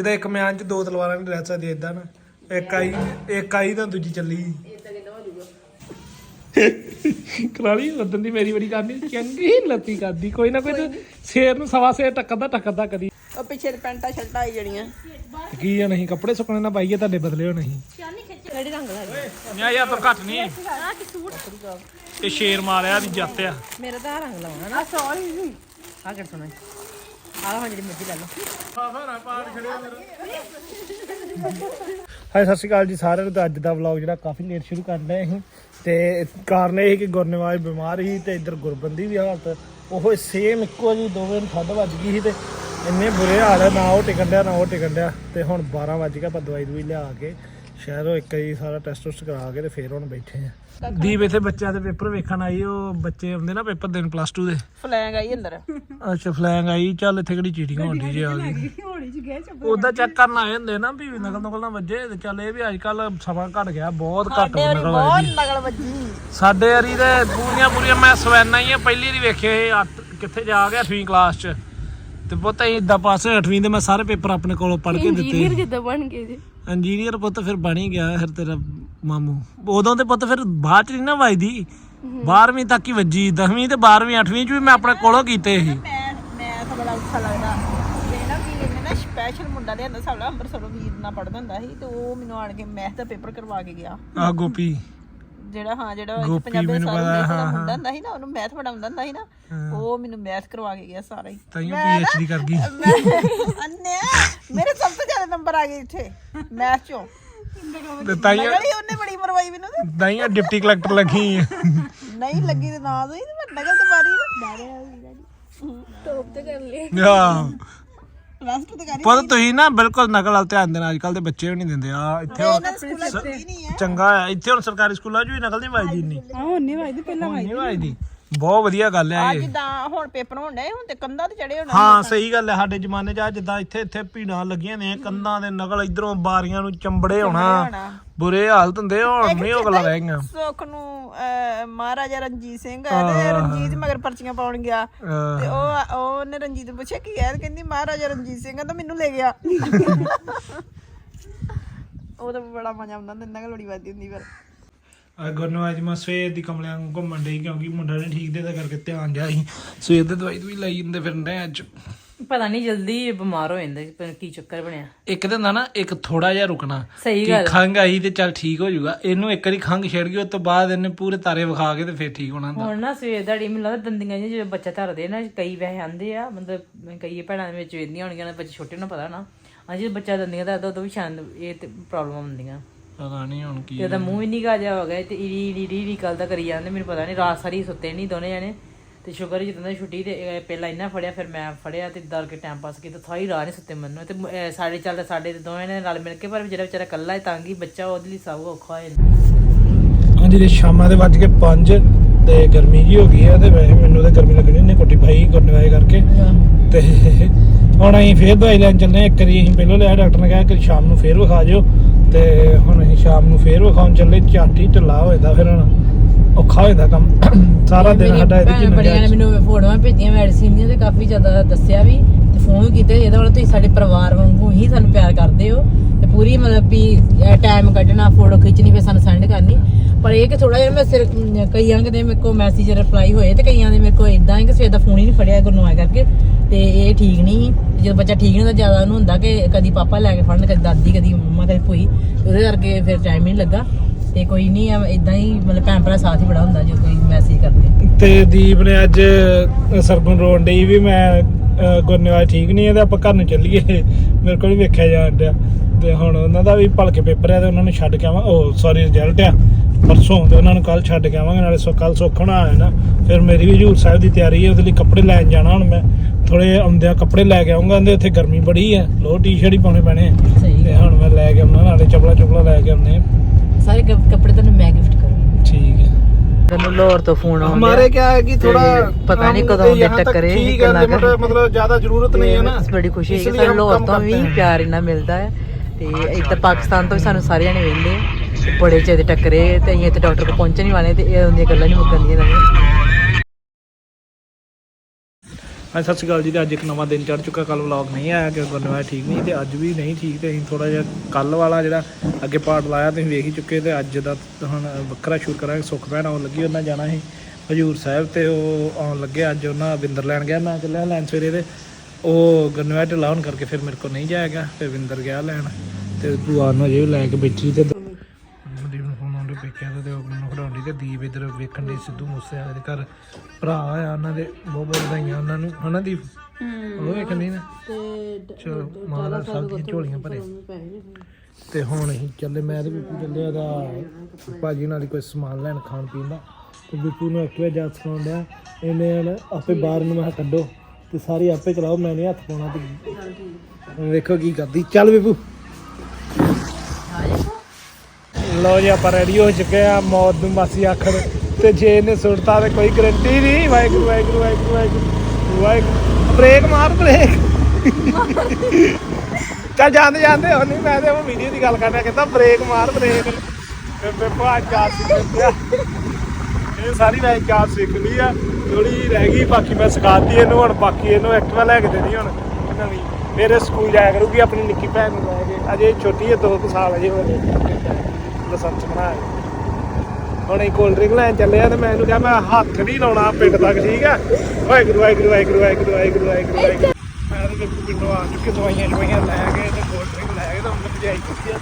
ਜਿਹਦਾ ਇੱਕ ਮਿਆਨ ਚ ਦੋ ਤਲਵਾਰਾਂ ਨਹੀਂ ਰਹਿ ਸਕਦੀ ਇਦਾਂ ਨਾ ਇੱਕ ਆਈ ਇੱਕ ਆਈ ਤਾਂ ਦੂਜੀ ਚੱਲੀ। ਕਰਾਲੀ ਉਦੋਂ ਦੀ ਮੇਰੀ ਬੜੀ ਕਰਨੀ ਚੰਗੀ ਲੱਤੀ ਕਰਦੀ ਕੋਈ ਨਾ ਕੋਈ ਤਾਂ ਸ਼ੇਰ ਨੂੰ ਸਵਾ ਸ਼ੇਰ ਟੱਕਦਾ ਟੱਕਦਾ ਕਦੀ ਉਹ ਪਿੱਛੇ ਪੈਂਟਾਂ ਸ਼ਰਟਾਂ ਆਈ ਜਣੀਆਂ। ਕੀ ਆ ਨਹੀਂ ਕੱਪੜੇ ਸੁੱਕਣੇ ਨਾ ਪਾਈਏ ਤੁਹਾਡੇ ਬਦਲੇ ਹੋ ਨਹੀਂ ਕਿਹੜੀ ਰੰਗ ਦਾ ਮੈਂ ਯਾਰ ਤੋਂ ਘੱਟ ਨਹੀਂ। ਇਹ ਸ਼ੇਰ ਮਾਰਿਆ ਦੀ ਜੱਤ ਆ। ਮੇਰਾ ਤਾਂ ਰੰਗ ਲਾਉਣਾ ਨਾ। ਸੌਰੀ ਆ ਕਰ ਸੁਣਾ ਆ ਲਓ ਜਿਹੜੀ ਮਰਜ਼ੀ ਲੈ ਲਓ। ਹਾਏ, ਸਤਿ ਸ਼੍ਰੀ ਅਕਾਲ ਜੀ ਸਾਰਿਆਂ ਨੂੰ। ਤਾਂ ਅੱਜ ਦਾ ਵਲੌਗ ਜਿਹੜਾ ਕਾਫੀ ਲੇਟ ਸ਼ੁਰੂ ਕਰ ਲਿਆ ਅਸੀਂ। ਤੇ ਕਾਰਨ ਇਹ ਸੀ ਕਿ ਗੁਰਨਿਵਾਜ ਬਿਮਾਰ ਸੀ ਤੇ ਇੱਧਰ ਗੁਰਬੰਦੀ ਵੀ ਹਾਲਤ ਉਹ ਸੇਮ ਇੱਕੋ ਜੀ ਦੋਵੇਂ ਨੂੰ ਠੰਡ ਵੱਜ ਗਈ ਸੀ ਤੇ ਇੰਨੇ ਬੁਰੇ ਹਾਲ ਹੈ ਨਾ ਉਹ ਟਿਕਣ ਡਿਆ, ਨਾ ਉਹ ਟਿਕਣ ਡਿਆ। ਤੇ ਹੁਣ 12 ਵੱਜ ਗਿਆ ਆਪਾਂ ਦਵਾਈ ਦਵਾਈ ਲਿਆ ਕੇ ਸ਼ਹਿਰੋਂ ਇੱਕ ਵਾਰੀ ਸਾਰਾ ਟੈਸਟ ਟੁਸਟ ਕਰਾ ਕੇ ਤੇ ਫੇਰ ਹੁਣ ਬੈਠੇ ਆ। ਦੀਪ ਇੱਥੇ ਬੱਚਿਆਂ ਦੇ ਪੇਪਰ ਵੇਖਣ ਆਈ ਉਹ ਬੱਚੇ ਹੁੰਦੇ ਨਾ ਪੇਪਰ ਦੇਣ ਪਲੱਸ 2 ਦੇ। ਫਲੈਂਗ ਆਈ ਅੰਦਰ। ਅੱਛਾ ਫਲੈਂਗ ਆਈ ਚੱਲ ਇੱਥੇ ਕਿਹੜੀ ਚੀਟਿੰਗ ਹੋਣੀ ਜੇ ਆ ਗਈ। ਉਹਦਾ ਚੈੱਕ ਕਰਨ ਆਏ ਹੁੰਦੇ ਨਾ ਵੀ ਨਕਲ ਨਕਲ ਨਾ ਵੱਜੇ ਤੇ ਚੱਲ ਇਹ ਵੀ ਅੱਜ ਕੱਲ ਸਮਾਂ ਘਟ ਗਿਆ ਬਹੁਤ ਘੱਟ ਨਕਲ ਬਹੁਤ ਨਗਲ ਵੱਜੀ। ਸਾਡੇ ਵਾਰੀ ਤੇ ਪੂਰੀਆਂ ਪੂਰੀਆਂ ਮੈਂ ਸਵੈਨਾ ਹੀ ਆ ਪਹਿਲੀ ਵਾਰੀ ਵੇਖੇ ਕਿੱਥੇ ਜਾ ਗਿਆ 8ਵੀਂ ਕਲਾਸ ਚ। ਤੇ ਪੁੱਤ ਇਦਾਂ ਪਾਸੇ 8ਵੀਂ ਦੇ ਮੈਂ ਸਾਰੇ ਪੇਪਰ ਆਪਣੇ ਕੋਲੋਂ ਪੜ੍ਹ ਕੇ ਦਿੱਤੇ। ਕਿੱਦਾਂ ਬਣ ਗਏ ਜੀ। ਇੰਜੀਨੀਅਰ ਪੁੱਤ ਫਿਰ ਬਣ ਹੀ ਗਿਆ ਫਿਰ ਤੇਰਾ ਮਾਮੂ। ਉਦੋਂ ਤੇ ਪੁੱਤ ਫਿਰ ਬਾਅਦ ਚ ਨਹੀਂ ਨਾ ਵੱਜਦੀ। 12ਵੀਂ ਤੱਕ ਹੀ ਵੱਜੀ। 10ਵੀਂ ਤੇ 12ਵੀਂ 8ਵੀਂ ਚ ਵੀ ਮੈਂ ਆਪਣੇ ਕੋਲੋਂ ਕੀਤੇ ਸੀ। ਮੈਂ ਮੈਂ ਤਾਂ ਬੜਾ ਅੱਛਾ ਲੱਗਦਾ। ਤੇ ਨਾ ਵੀ ਇਹਨੇ ਨਾ ਸਪੈਸ਼ਲ ਮੁੰਡਾ ਲਿਆਂਦਾ ਸਾਡਾ ਅੰਮ੍ਰਿਤਸਰੋਂ ਵੀਰ ਨਾਲ ਪੜਦਾ ਹੁੰਦਾ ਸੀ ਤੇ ਉਹ ਮੈਨੂੰ ਆਣ ਕੇ ਮੈਥ ਦਾ ਪੇਪਰ ਕਰਵਾ ਕੇ ਗਿਆ। ਆ ਗੋਪੀ। ਜਿਹੜਾ ਹਾਂ ਜਿਹੜਾ ਗੋਪੀ ਪੰਜਾਬੀ ਦਾ ਮੈਨੂੰ ਸਾਰਾ ਪਤਾ, ਹਾਂ, ਮੁੰਡਾ ਹੁੰਦਾ ਸੀ ਨਾ ਉਹਨੂੰ ਮੈਥ ਬੜਾ ਹੁੰਦਾ ਹੁੰਦਾ ਸੀ ਨਾ ਉਹ ਮੈਨੂੰ ਮੈਥ ਕਰਵਾ ਕੇ ਗਿਆ ਸਾਰਾ। ਹੀ ਤਾਈਓ ਪੀਐਚਡੀ ਕਰ ਗਈ। ਮੈਂ ਅੰਨੇ ਮੇਰੇ ਸਭ ਤੋਂ ਜ਼ਿਆਦਾ ਨੰਬਰ ਆ ਗਏ ਇੱਥੇ ਮੈਥ ਚੋਂ। ਤੇ ਤਾਈਓ ਨਗਲ ਹੀ ਉਹਨੇ ਬੜੀ ਮਰਵਾਈ ਮੈਨੂੰ ਤੇ। ਤਾਈਓ ਡਿਪਟੀ ਕਲੈਕਟਰ ਲੱਗੀ ਆ। ਨਹੀਂ ਲੱਗੀ ਤੇ ਨਾ ਦੋਈ ਤੇ ਮੈਂ ਨਗਲ ਤੇ ਮਾਰੀ ਟੋਪ ਤੇ ਕਰ ਲਈ ਹਾਂ। ਪਲੱਸ 2 ਤੇ ਕਰੀ ਪਰ ਤੁਸੀਂ ਨਾ ਬਿਲਕੁਲ ਨਕਲ ਵੱਲ ਧਿਆਨ ਦੇਣਾ ਅੱਜ ਕੱਲ ਦੇ ਬੱਚੇ ਵੀ ਨਹੀਂ ਦਿੰਦੇ ਆ ਇੱਥੇ ਹੁਣ ਇਹਨਾਂ ਸਕੂਲਾਂ ਚ ਹੁੰਦੀ ਨਹੀਂ ਹੈ। ਚੰਗਾ ਆ ਇੱਥੇ ਹੁਣ ਸਰਕਾਰੀ ਸਕੂਲਾਂ 'ਚ ਵੀ ਨਕਲ ਨਹੀਂ ਵੱਜਦੀ ਨਹੀਂ ਹਾਂ ਹੁਣ ਨਹੀਂ ਵਾਜਦੀ ਪਹਿਲਾਂ ਨਹੀਂ ਵੱਜਦੀ। ਬਹੁਤ ਵਧੀਆ ਗੱਲ ਹੈ ਇਹ। ਜਿੱਦਾਂ ਹੁਣ ਪੇਪਰ ਹੋਣ ਡਏ ਹੁਣ ਤੇ ਕੰਧਾਂ ਤੇ ਚੜੇ ਹੋਣਾ ਹਾਂ ਸਹੀ ਗੱਲ ਹੈ ਸਾਡੇ ਜ਼ਮਾਨੇ 'ਚ ਆ ਜਿੱਦਾਂ ਇੱਥੇ ਇੱਥੇ ਭੀੜਾਂ ਲੱਗੀਆਂ ਨੇ ਕੰਧਾਂ ਦੇ ਨਕਲ ਇਧਰੋਂ ਬਾਰੀਆਂ ਨੂੰ ਚੰਬੜੇ ਹੋਣਾ ਹੋਣਾ। ਬੁਰੇ ਹਾਲਤ ਹੁੰਦੇ ਹੁਣ ਨਹੀਂ ਉਹ ਗੱਲਾਂ ਰਹਿ ਗਈਆਂ। ਸੁੱਖ ਨੂੰ ਅਹ, ਮਹਾਰਾਜਾ ਰਣਜੀਤ ਸਿੰਘ ਹੈ ਤੇ ਰਣਜੀਤ ਮਗਰ ਪਰਚੀਆਂ ਪਾਉਣ ਗਿਆ। ਅਹ, ਤੇ ਉਹ ਉਹਨੇ ਰਣਜੀਤ ਨੂੰ ਪੁੱਛਿਆ ਕੀ ਹੈ ਤੇ ਕਹਿੰਦੀ ਮਹਾਰਾਜਾ ਰਣਜੀਤ ਸਿੰਘ ਆ ਤਾਂ ਮੈਨੂੰ ਲੈ ਗਿਆ। ਉਹ ਤਾਂ ਬੜਾ ਮਜ਼ਾ ਆਉਂਦਾ ਹੁੰਦਾ ਨੰਗਾ ਲੋੜੀ ਵੱਜਦੀ ਹੁੰਦੀ ਪਰ ਆ ਗੁਰਨਵਾਜ ਮੈਂ ਸਵੇਰ ਦੀ ਕਮਲਿਆਂ ਨੂੰ ਘੁੰਮਣ ਡਈ ਕਿਉਂਕਿ ਮੁੰਡਾ ਨੇ ਠੀਕ ਦੇ ਦਾ ਕਰਕੇ ਧਿਆਨ ਜਾ ਸੀ। ਸਵੇਰ ਦੇ ਦਵਾਈ ਦਵਾਈ ਲਈ ਜਾਂਦੇ ਫਿਰਨ ਅੱਜ। ਪਤਾ ਨਹੀਂ ਜਲਦੀ ਬਿਮਾਰ ਹੋ ਜਾਂਦਾ ਨੀ ਕੀ ਚੱਕਰ ਬਣਿਆ? ਇੱਕ ਦਿਨ ਦਾ ਨਾ ਇੱਕ ਥੋੜਾ ਜਿਹਾ ਰੁਕਣਾ ਸਹੀ ਕਿ ਖੰਗ ਆਈ ਤੇ ਚੱਲ ਠੀਕ ਹੋ ਜਾਊਗਾ। ਇਹਨੂੰ ਇੱਕ ਵਾਰੀ ਖੰਗ ਛਿੜ ਗਈ ਉਸ ਤੋਂ ਬਾਅਦ ਇਹਨੇ ਪੂਰੇ ਤਾਰੇ ਵਿਖਾ ਕੇ ਤੇ ਫਿਰ ਠੀਕ ਹੋਣਾ ਹੁੰਦਾ। ਹੁਣ ਨਾ ਸਵੇਰ ਦਾ ਮੈਨੂੰ ਲੱਗਦਾ ਦੰਦੀਆਂ ਜਿਹੀਆਂ ਜਦੋਂ ਬੱਚਾ ਧਰਦੇ ਨਾ ਕਈ ਵੈਸੇ ਆਂਦੇ ਆ ਮਤਲਬ ਕਈ ਭੈਣਾਂ ਦੇ ਵਿੱਚ ਵੇਂਦੀਆਂ ਹੋਣਗੀਆਂ ਨਾ ਬੱਚੇ ਛੋਟੇ ਨੂੰ ਪਤਾ ਨਾ। ਜਦੋਂ ਬੱਚਾ ਦੰਦੀਆਂ ਧਰਦਾ ਉਦੋਂ ਵੀ ਸ਼ਾਨ ਇਹ ਤੇ ਪ੍ਰੋਬਲਮ ਹੁੰਦੀਆਂ। ਪਤਾ ਨਹੀਂ ਹੁਣ ਕੀ ਤੇ ਉਹਦਾ ਮੂੰਹ ਵੀ ਨਿਗਾ ਜਾ ਹੋ ਗਿਆ ਤੇ ਇਰੀ ਇਰੀ ਇਰੀ ਇਰੀ ਕੱਲ ਦਾ ਕਰੀ ਜਾਂਦੇ ਮੈਨੂੰ ਪਤਾ ਨਹੀਂ ਰਾਤ ਸਾਰੀ ਸੁੱਤੇ ਨਹੀਂ ਦੋਨੇ ਜਾਣੇ। ਤੇ ਸ਼ੁਕਰ ਜਦੋਂ ਦਾ ਛੁੱਟੀ ਤੇ ਪਹਿਲਾਂ ਇਹਨਾਂ ਫੜਿਆ ਫਿਰ ਮੈਂ ਫੜਿਆ ਤੇ ਦਰ ਕੇ ਟਾਈਮ ਪਾਸ ਕੀਤਾ ਸਾਰੀ ਰਾਤ ਨਹੀਂ ਸੁੱਤੇ ਮੈਨੂੰ। ਤੇ ਸਾਡੇ ਚੱਲਦੇ ਸਾਡੇ ਤੇ ਦੋਵੇਂ ਨੇ ਰਲ ਮਿਲ ਕੇ ਪਰ ਜਿਹੜਾ ਵਿਚਾਰਾ ਇਕੱਲਾ ਹੈ ਤੰਗੀ ਬੱਚਾ ਉਹਦੇ ਲਈ ਸਭ ਔਖਾ ਹੋ ਹਾਂਜੀ ਤੇ ਸ਼ਾਮਾਂ ਦੇ ਵੱਜ ਕੇ 5 ਤੇ ਗਰਮੀ ਜੀ ਹੋ ਗਈ ਹੈ ਤੇ ਵੈਸੇ ਮੈਨੂੰ ਤਾਂ ਗਰਮੀ ਲੱਗਣੀ ਨੇ ਕੋਟੀ ਪਾਈ ਗੁਰਨਵਾਜ ਕਰਕੇ। ਤੇ ਹੁਣ ਅਸੀਂ ਫੇਰ ਦਵਾਈ ਲੈਣ ਚੱਲੇ ਹਾਂ। ਇੱਕ ਵਾਰੀ ਅਸੀਂ ਪਹਿਲਾਂ ਲਿਆ ਡਾਕਟਰ ਨੇ ਕਿਹਾ ਕਿ ਸ਼ਾਮ ਨੂੰ ਫੇਰ ਵਿਖਾ ਜਿਓ ਤੇ ਹੁਣ ਅਸੀਂ ਸ਼ਾਮ ਨੂੰ ਫੇਰ ਵਿਖਾਉਣ ਚੱਲੇ ਝਾਟੀ ਢਿੱਲਾ ਹੋ ਜਾਂਦਾ ਫਿਰ ਹੁਣ ਔਖਾ ਹੋ ਜਾਂਦਾ ਕੰਮ। ਸਾਰਾ ਦਿਨ ਸਾਡਾ ਇਹਦੇ ਚ ਬੜਿਆਂ ਨੇ ਮੈਨੂੰ ਫੋਟੋਆਂ ਭੇਜੀਆਂ ਮੈਡੀਸਿਨ ਦੀਆਂ ਤੇ ਕਾਫੀ ਜ਼ਿਆਦਾ ਦੱਸਿਆ ਵੀ ਤੇ ਫੋਨ ਵੀ ਕੀਤੇ ਇਹਦੇ ਵੱਲ ਤੁਸੀਂ ਸਾਡੇ ਪਰਿਵਾਰ ਵਾਂਗੂ ਹੀ ਸਾਨੂੰ ਪਿਆਰ ਕਰਦੇ ਹੋ ਤੇ ਪੂਰੀ ਮਤਲਬ ਵੀ ਟਾਈਮ ਕੱਢਣਾ ਫੋਟੋ ਖਿੱਚਣੀ ਫਿਰ ਸਾਨੂੰ ਸੈਂਡ ਕਰਨੀ। ਪਰ ਇਹ ਕਿ ਥੋੜਾ ਜਿਹਾ ਮੈਂ ਸਿਰ ਕਈਆਂ ਦੇ ਮੇਰੇ ਕੋ ਮੈਸੇਜ ਰਿਪਲਾਈ ਹੋਏ ਤੇ ਕਈਆਂ ਦੇ ਮੇਰੇ ਕੋ ਇਦਾਂ ਹੈ ਕਿ ਸਵੇਰ ਦਾ ਫੋਨ ਹੀ ਨਹੀਂ ਫੜਿਆ ਗੁਰਨਵਾਜ ਕਰਕੇ ਤੇ ਇਹ ਠੀਕ ਨਹੀਂ ਜਦੋਂ ਬੱਚਾ ਠੀਕ ਨਹੀਂ ਹੁੰਦਾ ਜ਼ਿਆਦਾ ਉਹਨੂੰ ਹੁੰਦਾ ਕਿ ਕਦੀ ਪਾਪਾ ਲੈ ਕੇ ਫੜਨ ਕਦੀ ਦਾਦੀ ਕਦੀ ਮੰਮਾ ਕਦੀ ਭੂਈ। ਉਹਦੇ ਕਰਕੇ ਫਿਰ ਟਾਈਮ ਨਹੀਂ ਲੱਗਾ। ਤੇ ਕੋਈ ਨਹੀਂ ਇਦਾਂ ਹੀ ਮਤਲਬ ਭੈਣ ਭਰਾ ਸਾਥ ਹੀ ਬੜਾ ਹੁੰਦਾ ਜੋ ਕੋਈ ਮੈਸੇਜ ਕਰਦੇ। ਤੇ ਦੀਪ ਨੇ ਅੱਜ ਸਰਗੁਣ ਰੋਣ ਡਈ ਵੀ ਮੈਂ ਅਹ, ਠੀਕ ਨਹੀਂ ਹੈ ਤੇ ਆਪਾਂ ਘਰ ਨੂੰ ਚੱਲੀਏ। ਮੇਰੇ ਕੋਲ ਵੀ ਵੇਖਿਆ ਜਾਣ ਡਿਆ। ਤੇ ਹੁਣ ਉਹਨਾਂ ਦਾ ਵੀ ਭਲਕੇ ਪੇਪਰ ਆ ਤੇ ਉਹਨਾਂ ਨੂੰ ਛੱਡ ਕੇ ਆਵਾਂ। ਉਹ ਸੌਰੀ ਰਿਜ਼ਲਟ ਆ। ਪਰਸੋਂ ਤੇ ਉਹਨਾਂ ਨੂੰ ਕੱਲ ਛੱਡ ਕੇ ਆਵਾਂਗੇ ਨਾਲੇ ਸੋ ਕੱਲ ਸੁੱਖਣਾ ਆਇਆ ਨਾ। ਫਿਰ ਮੇਰੀ ਵੀ ਹਜੂਰ ਸਾਹਿਬ ਦੀ ਤਿਆਰੀ ਹੈ ਉਹਦੇ ਲਈ ਕੱਪੜੇ ਲੈਣ ਜਾਣਾ ਹੁਣ ਮੈਂ। ਥੋੜੇ ਆਉਂਦਿਆਂ ਕੱਪੜੇ ਲੈ ਕੇ ਆਉਂਗਾ ਕਹਿੰਦੇ ਉੱਥੇ ਗਰਮੀ ਬੜੀ ਹੈ ਲੋ ਟੀ-ਸ਼ਰਟ ਹੀ ਪਾਉਣੇ ਪੈਣੇ ਆ ਸਹੀ ਤੇ ਹੁਣ ਮੈਂ ਲੈ ਕੇ ਆਉਣਾ ਨਾਲੇ ਚਪਲਾ ਚੁਪਲਾ ਲੈ ਕੇ ਆਉਣੇ ਆ ਸਾਰੇ ਕ- ਕੱਪੜੇ ਤੁਹਾਨੂੰ ਮੈਂ ਗਿਫਟ ਕਰੂੰਗੀ ਠੀਕ ਹੈ ਤੈਨੂੰ ਲਾਹੌਰ ਤੋਂ ਫੋਨ ਆਉਂਦਾ हमारे क्या है कि थोड़ा पता नहीं हम कदों दे यहाँ तक टक्करे, ठीक है कितना मतलब कर- मतलब ज्यादा जरूरत नहीं है ना ਬੜੀ ਖੁਸ਼ੀ ਹੈ ਕਿ इसलिए ਸਾਨੂੰ हम ਲਾਹੌਰ कम ਤੋਂ करते ਵੀ हैं। ਪਿਆਰ ਇੰਨਾ ਮਿਲਦਾ ਹੈ ਤੇ ਇੱਧਰ ਪਾਕਿਸਤਾਨ ਤੋਂ ਵੀ ਸਾਨੂੰ ਸਾਰੇ ਜਣੇ ਵੇਂਦੇ ਆ। ਬੜੇ ਚਿਰ ਦੇ ਟੱਕਰੇ ਤੇ ਅਸੀਂ ਇੱਥੇ ਡਾਕਟਰ ਕੋਲ ਪਹੁੰਚਣ ਹੀ ਵਾਲੇ ਤੇ ਇਹ ਹੁੰਦੀਆਂ ਗੱਲਾਂ ਨਹੀਂ ਮੁੱਕਣਦੀਆਂ ਇਹਨਾਂ ਦੀਆਂ ਹਾਂ ਸਤਿ ਸ਼੍ਰੀ ਅਕਾਲ ਜੀ, ਤੇ ਅੱਜ ਇੱਕ ਨਵਾਂ ਦਿਨ ਚੜ ਚੁੱਕਾ ਕੱਲ ਵਲੌਗ ਨਹੀਂ ਆਇਆ ਕਿ ਗੁਰਨਵਾਜ ਠੀਕ ਨਹੀਂ, ਤੇ ਅੱਜ ਵੀ ਨਹੀਂ ਠੀਕ, ਤੇ ਅਸੀਂ ਥੋੜਾ ਜਿਹਾ ਕੱਲ ਵਾਲਾ ਜਿਹੜਾ ਅੱਗੇ ਪਾਰਟ ਲਾਇਆ, ਤੁਸੀਂ ਵੇਖ ਹੀ ਚੁੱਕੇ ਤੇ ਅੱਜ ਦਾ ਹੁਣ ਵੱਖਰਾ ਸ਼ੂਟ ਕਰਾਂਗੇ ਸੁੱਖ ਭੈਣ ਆਉਣ ਲੱਗੀ, ਉਹਨਾਂ ਜਾਣਾ ਸੀ ਹਜੂਰ ਸਾਹਿਬ, ਤੇ ਉਹ ਆਉਣ ਲੱਗੇ, ਅੱਜ ਉਹਨਾਂ ਵਿੰਦਰ ਲੈਣ ਗਿਆ, ਮੈਂ ਚੱਲਿਆ ਲੈਣ ਸਵੇਰੇ, ਤੇ ਉਹ ਗੁਰਨਵਾਜ ਢਿੱਲਾ ਹੋਣ ਕਰਕੇ ਫਿਰ ਮੇਰੇ ਕੋਲ ਨਹੀਂ ਜਾਏਗਾ ਤੇ ਵਿੰਦਰ ਗਿਆ ਲੈਣ, ਤੇ ਭੂਆ ਨੂੰ ਅਜੇ ਵੀ ਲੈ ਕੇ ਬੈਠੀ, ਤੇ ਪੇਕਿਆਂ ਦਾ ਤੇ ਉਹ ਮੈਨੂੰ ਖੜਾਉਂਦੀ ਤੇ ਦੀਪ ਇਧਰ ਵੇਖਣ ਦੀ ਸਿੱਧੂ ਮੂਸੇ ਵਾਲੇ ਦੇ ਘਰ ਭਰਾ ਆ ਉਹਨਾਂ ਦੇ ਬਹੁਤ ਵਧਾਈਆਂ ਉਹਨਾਂ ਨੂੰ ਹਨਾ ਦੀਪ? ਉਹ ਵੇਖਣ ਦੀ ਨਾ? ਚਲੋ ਮਹਾਰਾਜ ਸਭ ਦੀਆਂ ਝੋਲੀਆਂ ਭਰੇ। ਤੇ ਹੁਣ ਅਸੀਂ ਚੱਲੇ ਮੈਂ ਤੇ ਬਿੱਪੂ ਚੱਲੇ ਉਹਦਾ ਭਾਜੀ ਨਾਲ ਕੋਈ ਸਮਾਨ ਲੈਣ ਖਾਣ ਪੀਣ ਦਾ। ਤੇ ਬਿੱਪੂ ਨੂੰ ਐਕਟਿਵਾ ਜਾ ਸਿਖਾਉਣ ਡਿਆ ਇਹਨੇ ਨਾ ਆਪੇ ਬਾਹਰ ਨੂੰ ਮੈਂ ਕੱਢੋ ਤੇ ਸਾਰੀ ਆਪੇ ਚਲਾਓ ਮੈਂ ਨਹੀਂ ਹੱਥ ਪਾਉਣਾ ਤੇ ਹੁਣ ਵੇਖੋ ਕੀ ਕਰਦੀ। ਚੱਲ ਬਿੱਪੂ। ਲਓ ਜੀ, ਆਪਾਂ ਰੈਡੀ ਹੋ ਚੁੱਕੇ ਆ, ਮੌਤ ਨੂੰ ਮਾਸੀ ਆਖਰ ਤੇ ਜੇ ਇਹਨੇ ਸੁੱਟਤਾ ਤੇ ਕੋਈ ਗਰੰਟੀ ਨਹੀਂ। ਵਾਹਿਗੁਰੂ ਵਾਹਿਗੁਰੂ ਵਾਹਿਗੁਰੂ ਵਾਹਿਗੁਰੂ। ਵਾਹਿਗੁਰੂ। ਬ੍ਰੇਕ ਮਾਰ ਬ੍ਰੇਕ ਚੱਲ ਜਾਂਦੇ ਜਾਂਦੇ। ਹੋ ਨਹੀਂ, ਮੈਂ ਤੇ ਉਹ ਵੀਡੀਓ ਦੀ ਗੱਲ ਕਰਨਾ ਕਹਿੰਦਾ ਬ੍ਰੇਕ ਮਾਰ ਬ੍ਰੇਕ ਬੇਬੇ ਭਾਜ ਜਾ ਇਹ ਸਾਰੀ ਮੈਂ ਚਾਰ ਸਿੱਖ ਲਈ ਆ ਥੋੜੀ ਰਹਿ ਗਈ, ਬਾਕੀ ਮੈਂ ਸਿਖਾਤੀ ਇਹਨੂੰ ਹੁਣ। ਬਾਕੀ ਇਹਨੂੰ ਐਕਟਿਵਾ ਲੈ ਕੇ ਦੇਣੀ ਹੁਣ। ਨਵੀਂ। ਮੇਰੇ ਸਕੂਲ ਜਾਇਆ ਕਰੂਗੀ, ਆਪਣੀ ਨਿੱਕੀ ਭੈਣ ਨੂੰ ਲੈ ਕੇ। ਅਜੇ ਛੋਟੀ ਹੈ 2 ਸਾਲ ਅਜੇ ਹੋਏ ਲਾਇਸੈਂਸ ਬਣਾਇਆ। ਹੁਣ ਇਹ ਕੋਲਡ ਡਰਿੰਕ ਲੈਣ ਚੱਲੇ ਆ ਤੇ ਮੈਂ ਇਹਨੂੰ ਕਿਹਾ, ਮੈਂ ਹੱਥ ਨਹੀਂ ਲਾਉਣਾ ਪਿੰਡ ਤੱਕ, ਠੀਕ ਆ? ਵਾਹਿਗੁਰੂ ਵਾਹਿਗੁਰੂ ਵਾਹਿਗੁਰੂ ਵਾਹਿਗੁਰੂ ਵਾਹਿਗੁਰੂ ਵਾਹਿਗੁਰੂ ਵਾਹਿਗੁਰੂ। ਮੈਂ ਤੇ ਬਿਲਕੁਲ ਪਿੰਡੋਂ ਆ ਚੁੱਕੇ, ਦਵਾਈਆਂ ਦਵਾਈਆਂ ਲੈ ਕੇ ਤੇ ਕੋਲਡ ਡਰਿੰਕ ਲੈ ਕੇ ਤਾਂ ਹੁਣ ਭਜਾਈ ਕੀਤੀ ਆ।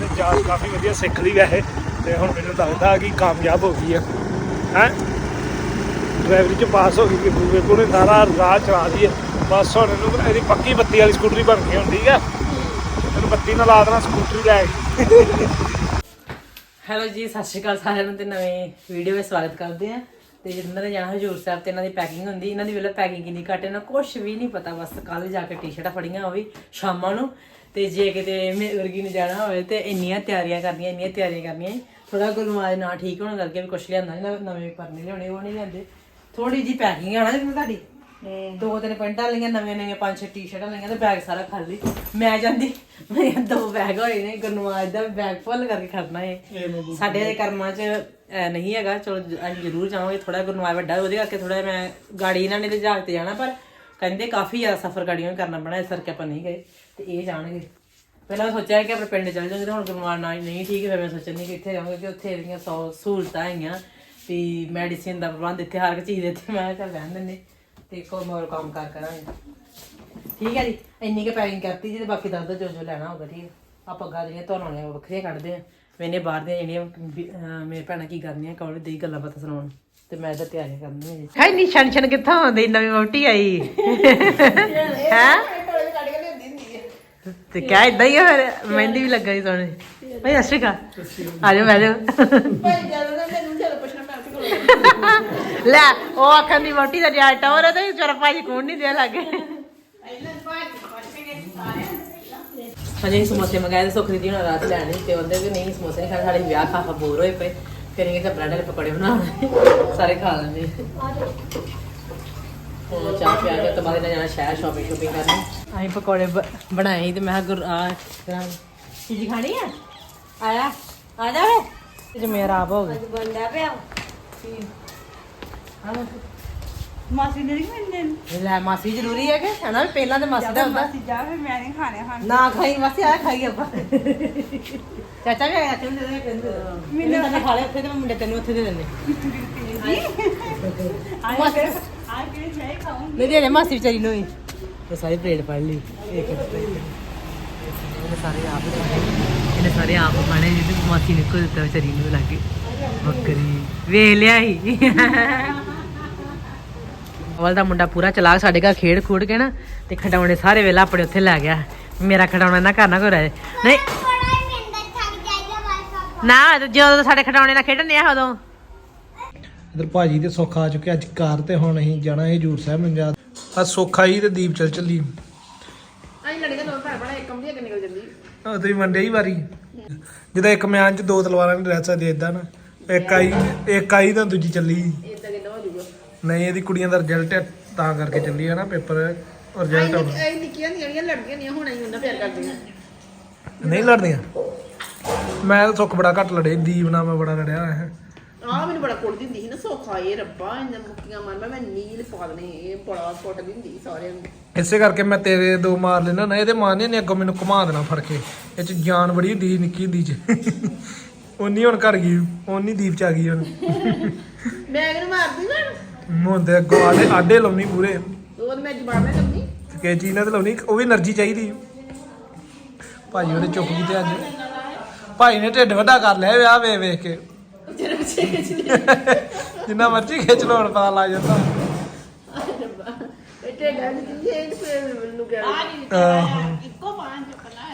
ਤੇ ਜਾਂਚ ਕਾਫੀ ਵਧੀਆ ਸਿੱਖ ਲਈ ਵੈਸੇ। ਤੇ ਹੁਣ ਮੈਨੂੰ ਲੱਗਦਾ ਕਿ ਕਾਮਯਾਬ ਹੋ ਗਈ ਆ। ਹੈ? ਡਰਾਈਵਰੀ ਚ ਪਾਸ ਹੋ ਗਈ ਕਿ ਬੂਵੇ ਕੋਲੇ ਸਾਰਾ ਰਾਹ ਚਲਾ ਦੀ ਆ ਬਸ ਹੁਣ ਇਹਨੂੰ ਇਹਦੀ ਪੱਕੀ ਬੱਤੀ ਵਾਲੀ ਸਕੂਟਰੀ ਬਣ ਗਈ ਹੁਣ, ਠੀਕ ਆ? ਇਹਨੂੰ ਬੱਤੀ ਨਾਲ ਲਾ ਦੇਣਾ, ਸਕੂਟਰੀ ਲੈ ਕੇ ਹੈਲੋ ਜੀ, ਸਤਿ ਸ਼੍ਰੀ ਅਕਾਲ ਸਾਰਿਆਂ ਨੂੰ ਤੇ ਨਵੇਂ ਵੀਡੀਓ ਵਿੱਚ ਸਵਾਗਤ ਕਰਦੇ ਆ ਤੇ ਜਿੰਨਾਂ ਨੇ ਜਾਣਾ ਹਜੂਰ ਸਾਹਿਬ ਤੇ ਇਹਨਾਂ ਦੀ ਪੈਕਿੰਗ ਹੁੰਦੀ। ਇਹਨਾਂ ਦੀ ਵੇਲੇ ਪੈਕਿੰਗ ਕਿੰਨੀ ਘੱਟ ਇਹਨਾਂ ਕੁਝ ਵੀ ਨਹੀਂ ਪਤਾ। ਬਸ ਕੱਲ ਜਾ ਕੇ ਟੀ-ਸ਼ਰਟਾਂ ਫੜੀਆਂ ਉਹ ਵੀ ਸ਼ਾਮਾਂ ਨੂੰ। ਤੇ ਜੇ ਕਿਤੇ ਮੇਰੇ ਵਰਗੀ ਨੇ ਜਾਣਾ ਹੋਵੇ ਤੇ ਇੰਨੀਆਂ ਤਿਆਰੀਆਂ ਕਰਨੀਆਂ, ਇੰਨੀਆਂ ਤਿਆਰੀਆਂ ਕਰਨੀਆਂ। ਥੋੜਾ ਗੁਰਮਾਜ ਨਾ ਠੀਕ ਹੋਣ ਕਰਕੇ ਵੀ ਕੁਝ ਲਿਆਂਦਾ ਨਹੀਂ ਨਵੇਂ ਪਰਨੇ ਲਿਆਉਣੇ, ਉਹ ਨਹੀਂ ਲਿਆਂਦੇ। ਥੋੜੀ ਜੀ ਪੈਕਿੰਗ ਆਣਾ ਜਿਵੇਂ ਤੁਹਾਡੀ? ਦੋ ਤਿੰਨ ਪੈਂਟਾਂ ਲਈਆਂ ਨਵੀਆਂ ਨਵੀਆਂ ਪੰਜ ਛੇ ਟੀ-ਸ਼ਰਟਾਂ ਲਈਆਂ ਤੇ ਬੈਗ ਸਾਰਾ ਖਾਲੀ ਮੈਂ ਜਾਂਦੀ ਮੇਰੇ ਦੋ ਬੈਗ ਹੋਏ ਨੇ ਗੁਰਨਵਾਜ ਦਾ ਬੈਗ ਫੁੱਲ ਕਰਕੇ ਖੜਨਾ ਹੈ ਸਾਡੇ ਦੇ ਕਰਮਾਂ 'ਚ ਨਹੀਂ ਹੈਗਾ ਚਲੋ ਅਸੀਂ ਜ਼ਰੂਰ ਜਾਵਾਂਗੇ ਥੋੜਾ ਗੁਰਨਵਾਜ ਵੱਡਾ ਉਹਦੇ ਕਰਕੇ ਥੋੜਾ ਮੈਂ ਗਾੜੀ ਇਹਨਾਂ ਨੇ ਤੇ ਜਹਾਜ਼ ਤੇ ਜਾਣਾ ਪਰ ਕਹਿੰਦੇ ਕਾਫੀ ਜ਼ਿਆਦਾ ਸਫ਼ਰ ਗਾੜੀਆਂ ਕਰਨਾ ਪੈਣਾ ਇਸ ਕਰਕੇ ਆਪਾਂ ਨਹੀਂ ਗਏ ਤੇ ਇਹ ਜਾਣਗੇ। ਪਹਿਲਾਂ ਮੈਂ ਸੋਚਿਆ ਕਿ ਆਪਣੇ ਪਿੰਡ ਚੱਲ ਜਾਂਗੇ ਹੁਣ ਗੁਰਨਵਾਜ ਨਾਲ ਨਹੀਂ ਠੀਕ ਫਿਰ ਮੈਂ ਸੋਚਣੀ ਕਿ ਇੱਥੇ ਜਾਵਾਂਗੇ ਕਿ ਉੱਥੇ ਇਹਦੀਆਂ ਸਹੂਲਤਾਂ ਹੈਗੀਆਂ ਵੀ ਮੈਡੀਸਿਨ ਦਾ ਪ੍ਰਬੰਧ ਇੱਥੇ ਹਰ ਇੱਕ ਚੀਜ਼ ਦੇ ਇੱਥੇ ਮੈਂ ਕਿਹਾ ਚੱਲ ਰਹਿਣ ਦਿੰਦੇ। ਤੇ ਕੋਈ ਹੋਰ ਕੰਮ ਕਾਰ ਕਰਾਂਗੇ। ਠੀਕ ਹੈ ਜੀ ਇੰਨੀ ਕੁ ਪੈਕਿੰਗ ਕਰਤੀ ਜੀ ਤੇ ਬਾਕੀ ਦੱਸ ਜੋ ਜੋ ਲੈਣਾ ਹੋਗਾ ਠੀਕ ਹੈ। ਆਪਾਂ ਗਾ ਜਿਹੜੀਆਂ ਤੁਹਾਨੂੰ ਉਹ ਵੱਖਰੀਆਂ ਕੱਢਦੇ ਆ ਮੈਨੇ ਬਾਹਰ ਦੀਆਂ ਜਿਹੜੀਆਂ ਵੀ, ਅਹ, ਮੇਰੇ ਭੈਣਾਂ ਕੀ ਕਰਨੀਆਂ ਕੌਣ ਦੇ ਗੱਲਾਂ ਬਾਤਾਂ ਸੁਣਾਉਣ। ਤੇ ਮੈਂ ਤਾਂ ਤਿਆਰੀ ਕਰਨੀ ਹੈ ਜੀ। ਹੈ ਨਹੀਂ ਛਣ ਕਿੱਥੋਂ ਆਉਂਦੀ ਨਵੀਂ ਵੋਟੀ ਆਈ। ਹੈ? ਤੇ ਕਿਆ ਇਦਾਂ ਹੀ ਆ ਫਿਰ? ਮਹਿੰਦੀ ਵੀ ਲੱਗਾ ਸੀ ਸੋਹਣੀ। ਭਾਈ ਸਤਿ ਸ਼੍ਰੀ ਅਕਾਲ। ਆ ਜਾਓ ਬਹਿ ਜਾਓ। ਭਾਈ ਜਦੋਂ ਨਾ ਕੋਲ ਲੈ ਉਹ ਆਖਣ ਦੀ ਵੋਟੀ ਦਾ ਜਿਆ ਟੌਰ ਹੈ ਤੇ ਚਰ ਭਾਜੀ ਕੋਣ ਨਹੀਂ ਦੇ ਲੱਗੇ ਅਜੇ ਸਮੋਸੇ ਮੰਗਾਏ ਤੇ ਸੁੱਖ ਦੀ ਹੁਣ ਰਾਤ ਲੈਣੀ ਤੇ ਉਹਦੇ ਵੀ ਨਹੀਂ ਸਮੋਸੇ ਨਹੀਂ ਖਾਣੇ ਸਾਡੇ ਵਿਆਹ ਖਾ ਖਾ ਬੋਰ ਹੋਏ ਪਏ। ਫਿਰ ਇਹ ਤਾਂ ਬ੍ਰੈਡ ਵਾਲੇ ਪਕੌੜੇ ਬਣਾ ਲਏ। ਸਾਰੇ ਖਾ ਲੈਂਦੇ ਹੁਣ ਚਾਹ ਪਿਆ ਕੇ ਤੋਂ ਬਾਅਦ ਜਾਣਾ ਸ਼ਹਿਰ ਸ਼ਾਪਿੰਗ ਸ਼ਾਪਿੰਗ ਕਰਨੀ। ਅਸੀਂ ਪਕੌੜੇ ਬਣਾਏ ਤੇ ਮੈਂ ਕਿਹਾ ਗੁਰ ਆ ਕਰਾਂ ਚੀਜ਼ ਖਾਣੀ ਆ? ਆਇਆ ਆ ਜਾ ਵੇ। ਜੇ ਮੇਰਾ ਆਪ ਹੋ ਗਿਆ ਬੰਦਾ ਪਿਆ। ਮਾਸੀ ਨੇ ਨਹੀਂ ਮਿਲਨੇ ਲੈ ਮਾਸੀ ਜ਼ਰੂਰੀ ਹੈ ਕਿ ਹਨਾ? ਪਹਿਲਾਂ ਤੇ ਮਾਸੀ ਦਾ ਹੁੰਦਾ। ਮਾਸੀ ਜਾ ਫਿਰ ਮੈਂ ਨਹੀਂ ਖਾਣੇ ਹਾਂ ਨਾ ਖਾਈ ਮਾਸੀ ਆ ਖਾਈ ਆਪਾਂ। ਚਾਚਾ ਵੀ ਆਇਆ ਤੈਨੂੰ ਦੇ ਦੇ ਕਹਿੰਦੇ ਮੈਨੂੰ ਤਾਂ ਖਾ ਲਿਆ ਉੱਥੇ ਤੇ ਮੈਂ ਮੁੰਡੇ ਤੈਨੂੰ ਉੱਥੇ ਦੇ ਦਿੰਦੇ। ਆ ਕੇ ਆ ਕੇ ਮੈਂ ਖਾਉਂ ਨਹੀਂ ਦੇ ਦੇ ਮਾਸੀ ਵਿਚਾਰੀ ਨੂੰ ਹੀ। ਇਹ ਸਾਰੀ ਪਲੇਟ ਪੜ ਲਈ। ਇੱਕ ਇਹਨੇ ਸਾਰੇ ਆਪ ਹੀ ਖਾਣੇ। ਇਹਨੇ ਸਾਰੇ ਆਪ ਖਾਣੇ ਜਿਹਦੇ ਮਾਸੀ ਨੇ ਦਿੱਤਾ ਵਿਚਾਰੀ ਨੂੰ ਲੱਗੇ ਬੱਕਰੀ। ਵੇ ਲਿਆਈ ਅਵਲ ਦਾ ਮੁੰਡਾ ਪੂਰਾ ਚਲਾਕ ਸਾਡੇ ਘਰ ਖੇਡ ਖੂਡ ਕੇ ਨਾ ਤੇ ਖਡਾਉਣੇ ਸਾਰੇ ਵੇਲਾ ਆਪਣੇ ਉੱਥੇ ਲੈ ਗਿਆ। ਮੇਰਾ ਖਡਾਉਣਾ ਨਾ ਕਰਨਾ ਕੋਈ ਰਹੇ। ਨਹੀਂ। ਨਾ ਜਦੋਂ ਸਾਡੇ ਖਡਾਉਣੇ ਨਾਲ ਖੇਡਣੇ ਆ ਉਦੋਂ। ਇਧਰ ਭਾਜੀ ਤੇ ਸੁੱਖ ਆ ਚੁੱਕੇ ਅੱਜ ਕਾਰ ਤੇ ਹੁਣ ਅਸੀਂ ਜਾਣਾ ਹੈ ਹਜੂਰ ਸਾਹਿਬ ਨੂੰ ਜਾ ਆ ਸੁੱਖ ਆਈ ਤੇ ਦੀਪ ਚੱਲ ਚੱਲੀ। ਅਸੀਂ ਲੜੀ ਦਾ ਨੋਰ ਭੈਣ ਬਣਾ ਇੱਕ ਕੰਪਨੀ ਅੱਗੇ ਨਿਕਲ ਜਾਂਦੀ। ਉਹ ਤੁਸੀਂ ਵੰਡੇ ਹੀ ਵਾਰੀ। ਜਿਹਦਾ ਇੱਕ ਮਿਆਨ ਚ ਦੋ ਤਲਵਾਰਾਂ ਨਹੀਂ ਰਹਿ ਸਕਦੇ ਇਦਾਂ ਨਾ। ਇੱਕ ਆਈ ਇੱਕ ਆਈ ਤਾਂ ਦੂਜੀ ਚੱਲੀ। ਨਹੀਂ ਇਹਦੀ ਕੁੜੀਆਂ ਦਾ ਰਿਜ਼ਲਟ ਤਾਂ ਕਰਕੇ ਚੱਲੀ ਹੈ ਨਾ ਪੇਪਰ ਰਿਜ਼ਲਟ ਆਉਣਾ। ਇਹ ਨਿੱਕੀਆਂ ਜਿਹੜੀਆਂ ਲੜਦੀਆਂ ਨਹੀਂ ਹੁਣ ਅਸੀਂ ਉਹਨਾਂ ਪਿਆਰ ਕਰਦੀਆਂ। ਨਹੀਂ ਲੜਦੀਆਂ। ਮੈਂ ਤਾਂ ਸੁੱਖ ਬੜਾ ਘੱਟ ਲੜੇ ਦੀਪ ਨਾਲ ਮੈਂ ਬੜਾ ਲੜਿਆ ਹੋਇਆ। ਆ ਮੈਨੂੰ ਬੜਾ ਕੁੱਟਦੀ ਹੁੰਦੀ ਸੀ ਨਾ ਸੋਖਾ ਇਹ ਰੱਬਾ ਇਹਨਾਂ ਮੁੱਕੀਆਂ ਮਾਰ ਮੈਂ ਨੀਲ ਪਾ ਦਨੇ ਇਹ ਬੜਾ ਕੁੱਟਦੀ ਹੁੰਦੀ ਸੀ ਸਾਰਿਆਂ ਨੂੰ। ਇਸੇ ਕਰਕੇ ਮੈਂ ਤੇਰੇ ਦੋ ਮਾਰ ਲੈਣਾ ਨਾ ਇਹਦੇ ਮਾਰਨੇ ਨੇ ਅੱਗੋਂ ਮੈਨੂੰ ਘੁਮਾ ਦੇਣਾ ਫੜ ਕੇ। ਇਹ ਚ ਜਾਨ ਬੜੀ ਸੀ ਨਿੱਕੀ ਹੁੰਦੀ ਚ। ਉਨੀ ਹੁਣ ਘਰ ਗਈ ਉਨੀ ਦੀਪ ਚ ਆ ਗਈ ਹੁਣ। ਮੈਂ ਕਿਹਨੂੰ ਮਾਰਦੀ ਨਾ ਮੂੰਹ ਦੇ ਅੱਗੋਂ ਆਡੇ ਆਡੇ ਲਾਉਣੀ ਪੂਰੇ। ਉਹ ਮੈਂ ਜਵਾਬ ਨਹੀਂ ਕਰਦੀ ਜੀ ਨਾਲ ਲਾਉਣੀ ਉਹ ਵੀ એનર્ਜੀ ਚਾਹੀਦੀ ਭਾਈ ਉਹਨੇ ਚੁੱਪ ਕੀਤੇ ਅੱਜ। ਭਾਈ ਨੇ ਢਿੱਡ ਵੱਡਾ ਕਰ ਲਿਆ ਵਿਆਹ ਵੇ ਵੇਖ ਕੇ। ਜਿੰਨਾ ਮਰਜ਼ੀ ਖਿੱਚ ਲੋੜ ਪਤਾ ਲਾ ਜਾਂਦਾ।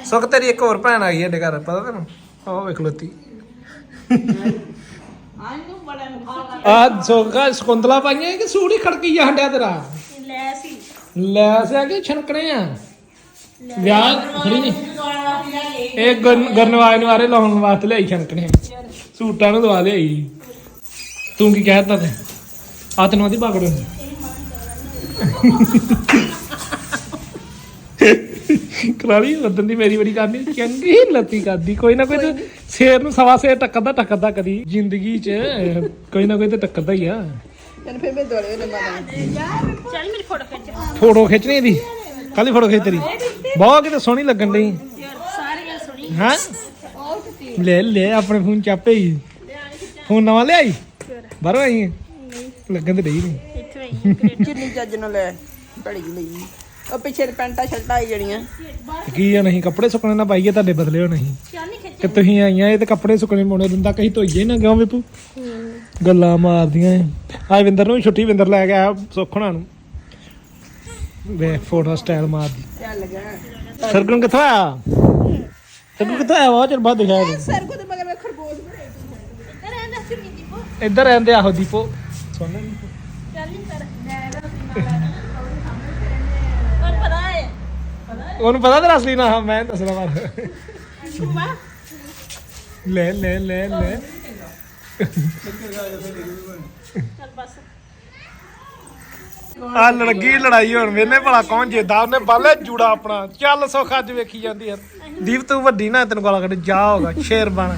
ਸੁਖ ਤੇਰੀ ਇੱਕ ਹੋਰ ਭੈਣ ਆ ਗਈ ਸਾਡੇ ਘਰ ਪਤਾ ਤੈਨੂੰ? ਉਹ ਵੇਖ ਲੋਤੀ ਆਂ ਨੂੰ ਬੜਾ ਮੁਖਾ ਆ ਪਾਈਆਂ ਕਿ ਸੂਟ ਹੀ ਖੜਕੀ ਜਾਂ ਹੰਡਿਆ ਤੇਰਾ? ਲੈ ਸੀ। ਲੈ ਸਿਆ ਕਿ ਛਣਕਣੇ ਆ? ਵਿਆਹ ਖੜੀ ਨਹੀਂ? ਇਹ ਗੁਰ- ਗੁਰਨਵਾਜ ਨੂੰ ਆਰੇ ਲਾਉਣ ਵਾਸਤੇ ਲਿਆਈ ਛਣਕਣੇ। ਸੂਟਾਂ ਨੂੰ ਦਵਾ ਲਿਆਈ। ਤੂੰ ਕੀ ਕਹਿਤਾ ਤੇ? ਆ ਤੈਨੂੰ ਆਦੀ ਬਾਗੜ ਕਰਾਲੀ ਉਦੋਂ ਦੀ ਮੇਰੀ ਬੜੀ ਕਰਨੀ। ਚੰਗੀ ਲੱਤੀ ਕਰਦੀ। ਕੋਈ ਨਾ ਕੋਈ ਤੇ ਸ਼ੇਰ ਨੂੰ ਸਵਾ ਸ਼ੇਰ ਟੱਕਰਦਾ ਟੱਕਰਦਾ ਕਦੀ ਜ਼ਿੰਦਗੀ 'ਚ ਕੋਈ ਨਾ ਕੋਈ ਤੇ ਟੱਕਰਦਾ ਹੀ ਆ। ਤੈਨੂੰ ਫਿਰ ਮੈਂ ਦੋਲੇ ਨੇ ਮਾਰਨਾ ਚੱਲ ਮੇਰੀ ਫੋਟੋ ਖਿੱਚ। ਫੋਟੋ ਖਿੱਚਣੀ ਇਹਦੀ। ਕੱਲੀ ਫੋਟੋ ਖਿੱਚ ਤੇਰੀ। ਬਹੁਤ ਕਿਤੇ ਸੋਹਣੀ ਲੱਗਣ ਡਈ। ਸਾਰੀਆਂ ਸੁਣੀ। ਹਾਂ? ਲੈ ਲੈ ਆਪਣੇ ਫੋਨ ਚਾਪੇ ਹੀ। ਫੋਨ ਨਵਾਂ ਲਿਆਈ? ਬਾਹਰੋਂ ਆਈ ਹੈ? ਲੱਗਣ ਤੇ ਡਈ ਨਹੀਂ ਇੱਥੇ ਕਿੰਨੀ ਚੱਜ ਨਾਲ ਲੈ ਬੜੀ ਲਈ। ਉਹ ਪਿੱਛੇ ਪੈਂਟਾਂ ਸ਼ਰਟਾਂ ਆਈ ਜਣੀਆਂ। ਕੀ ਆ ਨਹੀਂ ਕੱਪੜੇ ਸੁੱਕਣੇ ਨਾ ਪਾਈਏ ਤੁਹਾਡੇ ਬਦਲੇ ਹੋ ਨਹੀਂ। ਕਿ ਤੁਸੀਂ ਆਈਆਂ ਇਹ ਤੇ ਕੱਪੜੇ ਸੁੱਕਣੇ ਪਾਉਣੇ ਦਿੰਦਾ ਕਹੀਂ ਧੋਈਏ ਨਾ ਕਿਉਂ ਵਿਪੂ? ਗੱਲਾਂ ਮਾਰਦੀਆਂ ਆ ਵਿੰਦਰ ਨੂੰ ਵੀ ਛੁੱਟੀ ਵਿੰਦਰ ਲੈ ਕੇ ਆਇਆ ਸੁੱਖਣਾ ਨੂੰ। ਵੇ ਫੋਟੋ ਸਟਾਈਲ ਮਾਰਦੀ। ਚੱਲ ਗਿਆ ਸਰਗੁਣ ਕਿੱਥੋਂ ਆਇਆ? ਸਰਗੁਣ ਕਿੱਥੋਂ ਆਇਆ? ਬਹੁਤ ਚਿਰ ਬਾਅਦ ਕੋ ਤੇ ਮਗਰ ਮੈਂ ਖਰਗੋਸ਼ ਬਣੇ ਤੇ ਰਹਿੰਦਾ ਚੁੰਨੀ ਦੀ ਪੋ ਇੱਧਰ ਰਹਿੰਦੇ ਆਹੋ ਦੀਪੋ। ਸੁਣ ਲੈ ਚੱਲ ਨਹੀਂ ਕਰ ਪਰ ਪਤਾ ਹੈ। ਉਹਨੂੰ ਪਤਾ ਤੇਰਾ ਅਸਲੀ ਨਾਮ? ਮੈਂ ਦੱਸਣਾ ਪਰ। ਲੈ ਲੈ ਲੈ ਲੈ। ਆ ਲੜਗੀ ਲੜਾਈ ਹੁਣ ਵੇਨੇ ਭਲਾ ਕੌਣ ਜਿੱਦਾ ਉਹਨੇ ਬਾਲੇ ਜੂੜਾ ਆਪਣਾ। ਚੱਲ ਸੁੱਖ ਅੱਜ ਵੇਖੀ ਜਾਂਦੀ ਯਾਰ ਦੀਪ ਤੂੰ ਵੱਡੀ ਨਾ ਤੈਨੂੰ ਗਾਲਾਂ ਕੱਢ ਜਾ ਹੋਗਾ ਸ਼ੇਰ ਬਣ।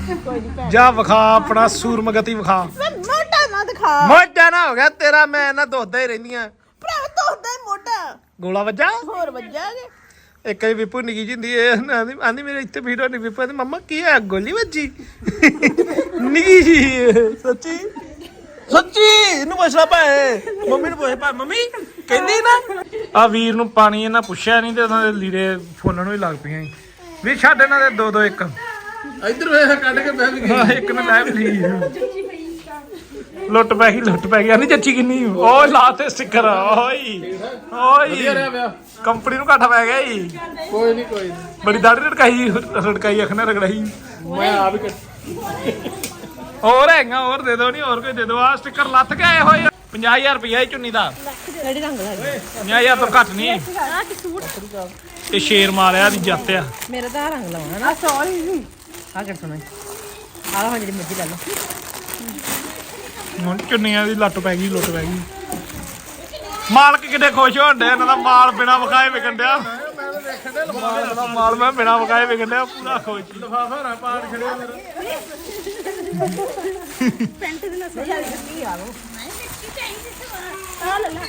ਜਾ ਵਿਖਾ ਆਪਣਾ ਸੂਰਮਗਤੀ ਵਿਖਾ। ਮੋਟਾ ਨਾ ਦਿਖਾ। ਮੋਢਾ ਨਾ ਹੋ ਗਿਆ ਤੇਰਾ ਮੈਂ ਨਾ ਦੋਦਾ ਹੀ ਰਹਿੰਦੀਆਂ। ਭਰਾ ਹੀ ਮੋਟਾ ਗੋਲਾ ਵੱਜਾ? ਹੋਰ ਵੱਜਾਗੇ ਇੱਕ ਵਾਰੀ ਵਿਪੂ ਨਿੱਕੀ ਜਿੰਦੀ ਇਹ ਆਂਦੀ ਆਂਦੀ ਮੇਰੇ ਇੱਥੇ ਵੀਡੀਓ ਨਹੀਂ ਵਿਪੂ ਆਂਦੀ ਮੰਮਾ ਕੀ ਹੈ ਗੋਲੀ ਵੱਜੀ? ਨਿੱਕੀ ਜੀ ਸੱਚੀ? ਸੱਚੀ? ਇਹਨੂੰ ਪੁੱਛਣਾ ਪਏ ਮੰਮੀ ਨੂੰ ਪੁੱਛ ਪਾ ਮੰਮੀ ਕਹਿੰਦੀ ਨਾ। ਆ ਵੀਰ ਨੂੰ ਪਾਣੀ ਇਹਨਾਂ ਪੁੱਛਿਆ ਨਹੀਂ ਤੇ ਉਹਨਾਂ ਦੇ ਲੀੜੇ ਫੋਨਾਂ ਨੂੰ ਹੀ ਲੱਗ ਪਈਆਂ ਸੀ। ਵੀ ਛੱਡ ਇਹਨਾਂ ਦੇ ਦੋ ਦੋ ਇੱਕ। ਇੱਧਰ ਵੇਖ ਕੱਢ ਕੇ ਬਹਿ ਆਹ, ਇੱਕ ਨੇ ਲੈ ਵੀ ਲਈ। ਲੁੱਟ ਪੈ ਗਈ ਲੁੱਟ ਪੈ ਗਈ। ਆਂਦੀ ਚੱਚੀ ਕਿੰਨੀ? ਓਏ ਲਾ ਤੇ ਸਟicker ਓਏ। ਓਏ। ਕੰਪਨੀ ਨੂੰ ਘਾਟਾ ਪੈ ਗਿਆ ਈ। ਕੋਈ ਨਹੀਂ ਕੋਈ ਨਹੀਂ ਬੜੀ ਦਾੜੀ ਰੜਕਾਈ ਰੜਕਾਈ ਅੱਖ ਨਾਲ ਰਗੜਾਈ। ਮੈਂ ਆ ਵੀ ਹੋਰ ਹੈਗਾ ਹੋਰ ਦੇ ਦੋ ਨਹੀਂ ਹੋਰ ਕੋਈ ਦੇ ਦੋ। ਆ ਸਟicker ਲੱਥ ਕੇ ਆਏ ਹੋਏ 50000 ਰੁਪਇਆ ਹੀ ਚੁੰਨੀ ਦਾ। ਕਿਹੜੀ ਰੰਗ ਦਾ 50000 ਤੋਂ ਘੱਟ ਨਹੀਂ ਆ ਕਿ ਸੂਟ। ਇਹ ਸ਼ੇਰ ਮਾਰਿਆ ਦੀ ਜੱਤ ਆ। ਮੇਰਾ ਆਹ ਰੰਗ ਲਾਉਣਾ ਨਾ। ਸੌਰੀ ਆ ਕਰ ਸੁਣਾ ਆ ਲਾ ਜਿਹੜੀ ਮਰਜ਼ੀ ਲੈ ਲਓ। ਹੁਣ ਚੁੰਨੀਆਂ ਦੀ ਲੱਟ ਪੈ ਗਈ ਲੁੱਟ ਪੈ ਗਈ। ਮਾਲਕ ਕਿੱਡੇ ਖੁਸ਼ ਹੋਣ ਡਿਆ ਇਹਨਾਂ ਦਾ ਮਾਲ ਬਿਨਾ ਵਿਖਾਏ ਵਿਕਣ ਡਿਆ। ਮਾਲ ਮੈਂ ਬਿਨਾ ਵਿਖਾਏ ਵਿਕਣ ਡਿਆ ਪੂਰਾ ਖੁਸ਼। ਲਫਾਫਾ ਨਾ ਪਾੜ ਖੜਿਆ ਮੇਰਾ ਆ ਲੈ ਲੈ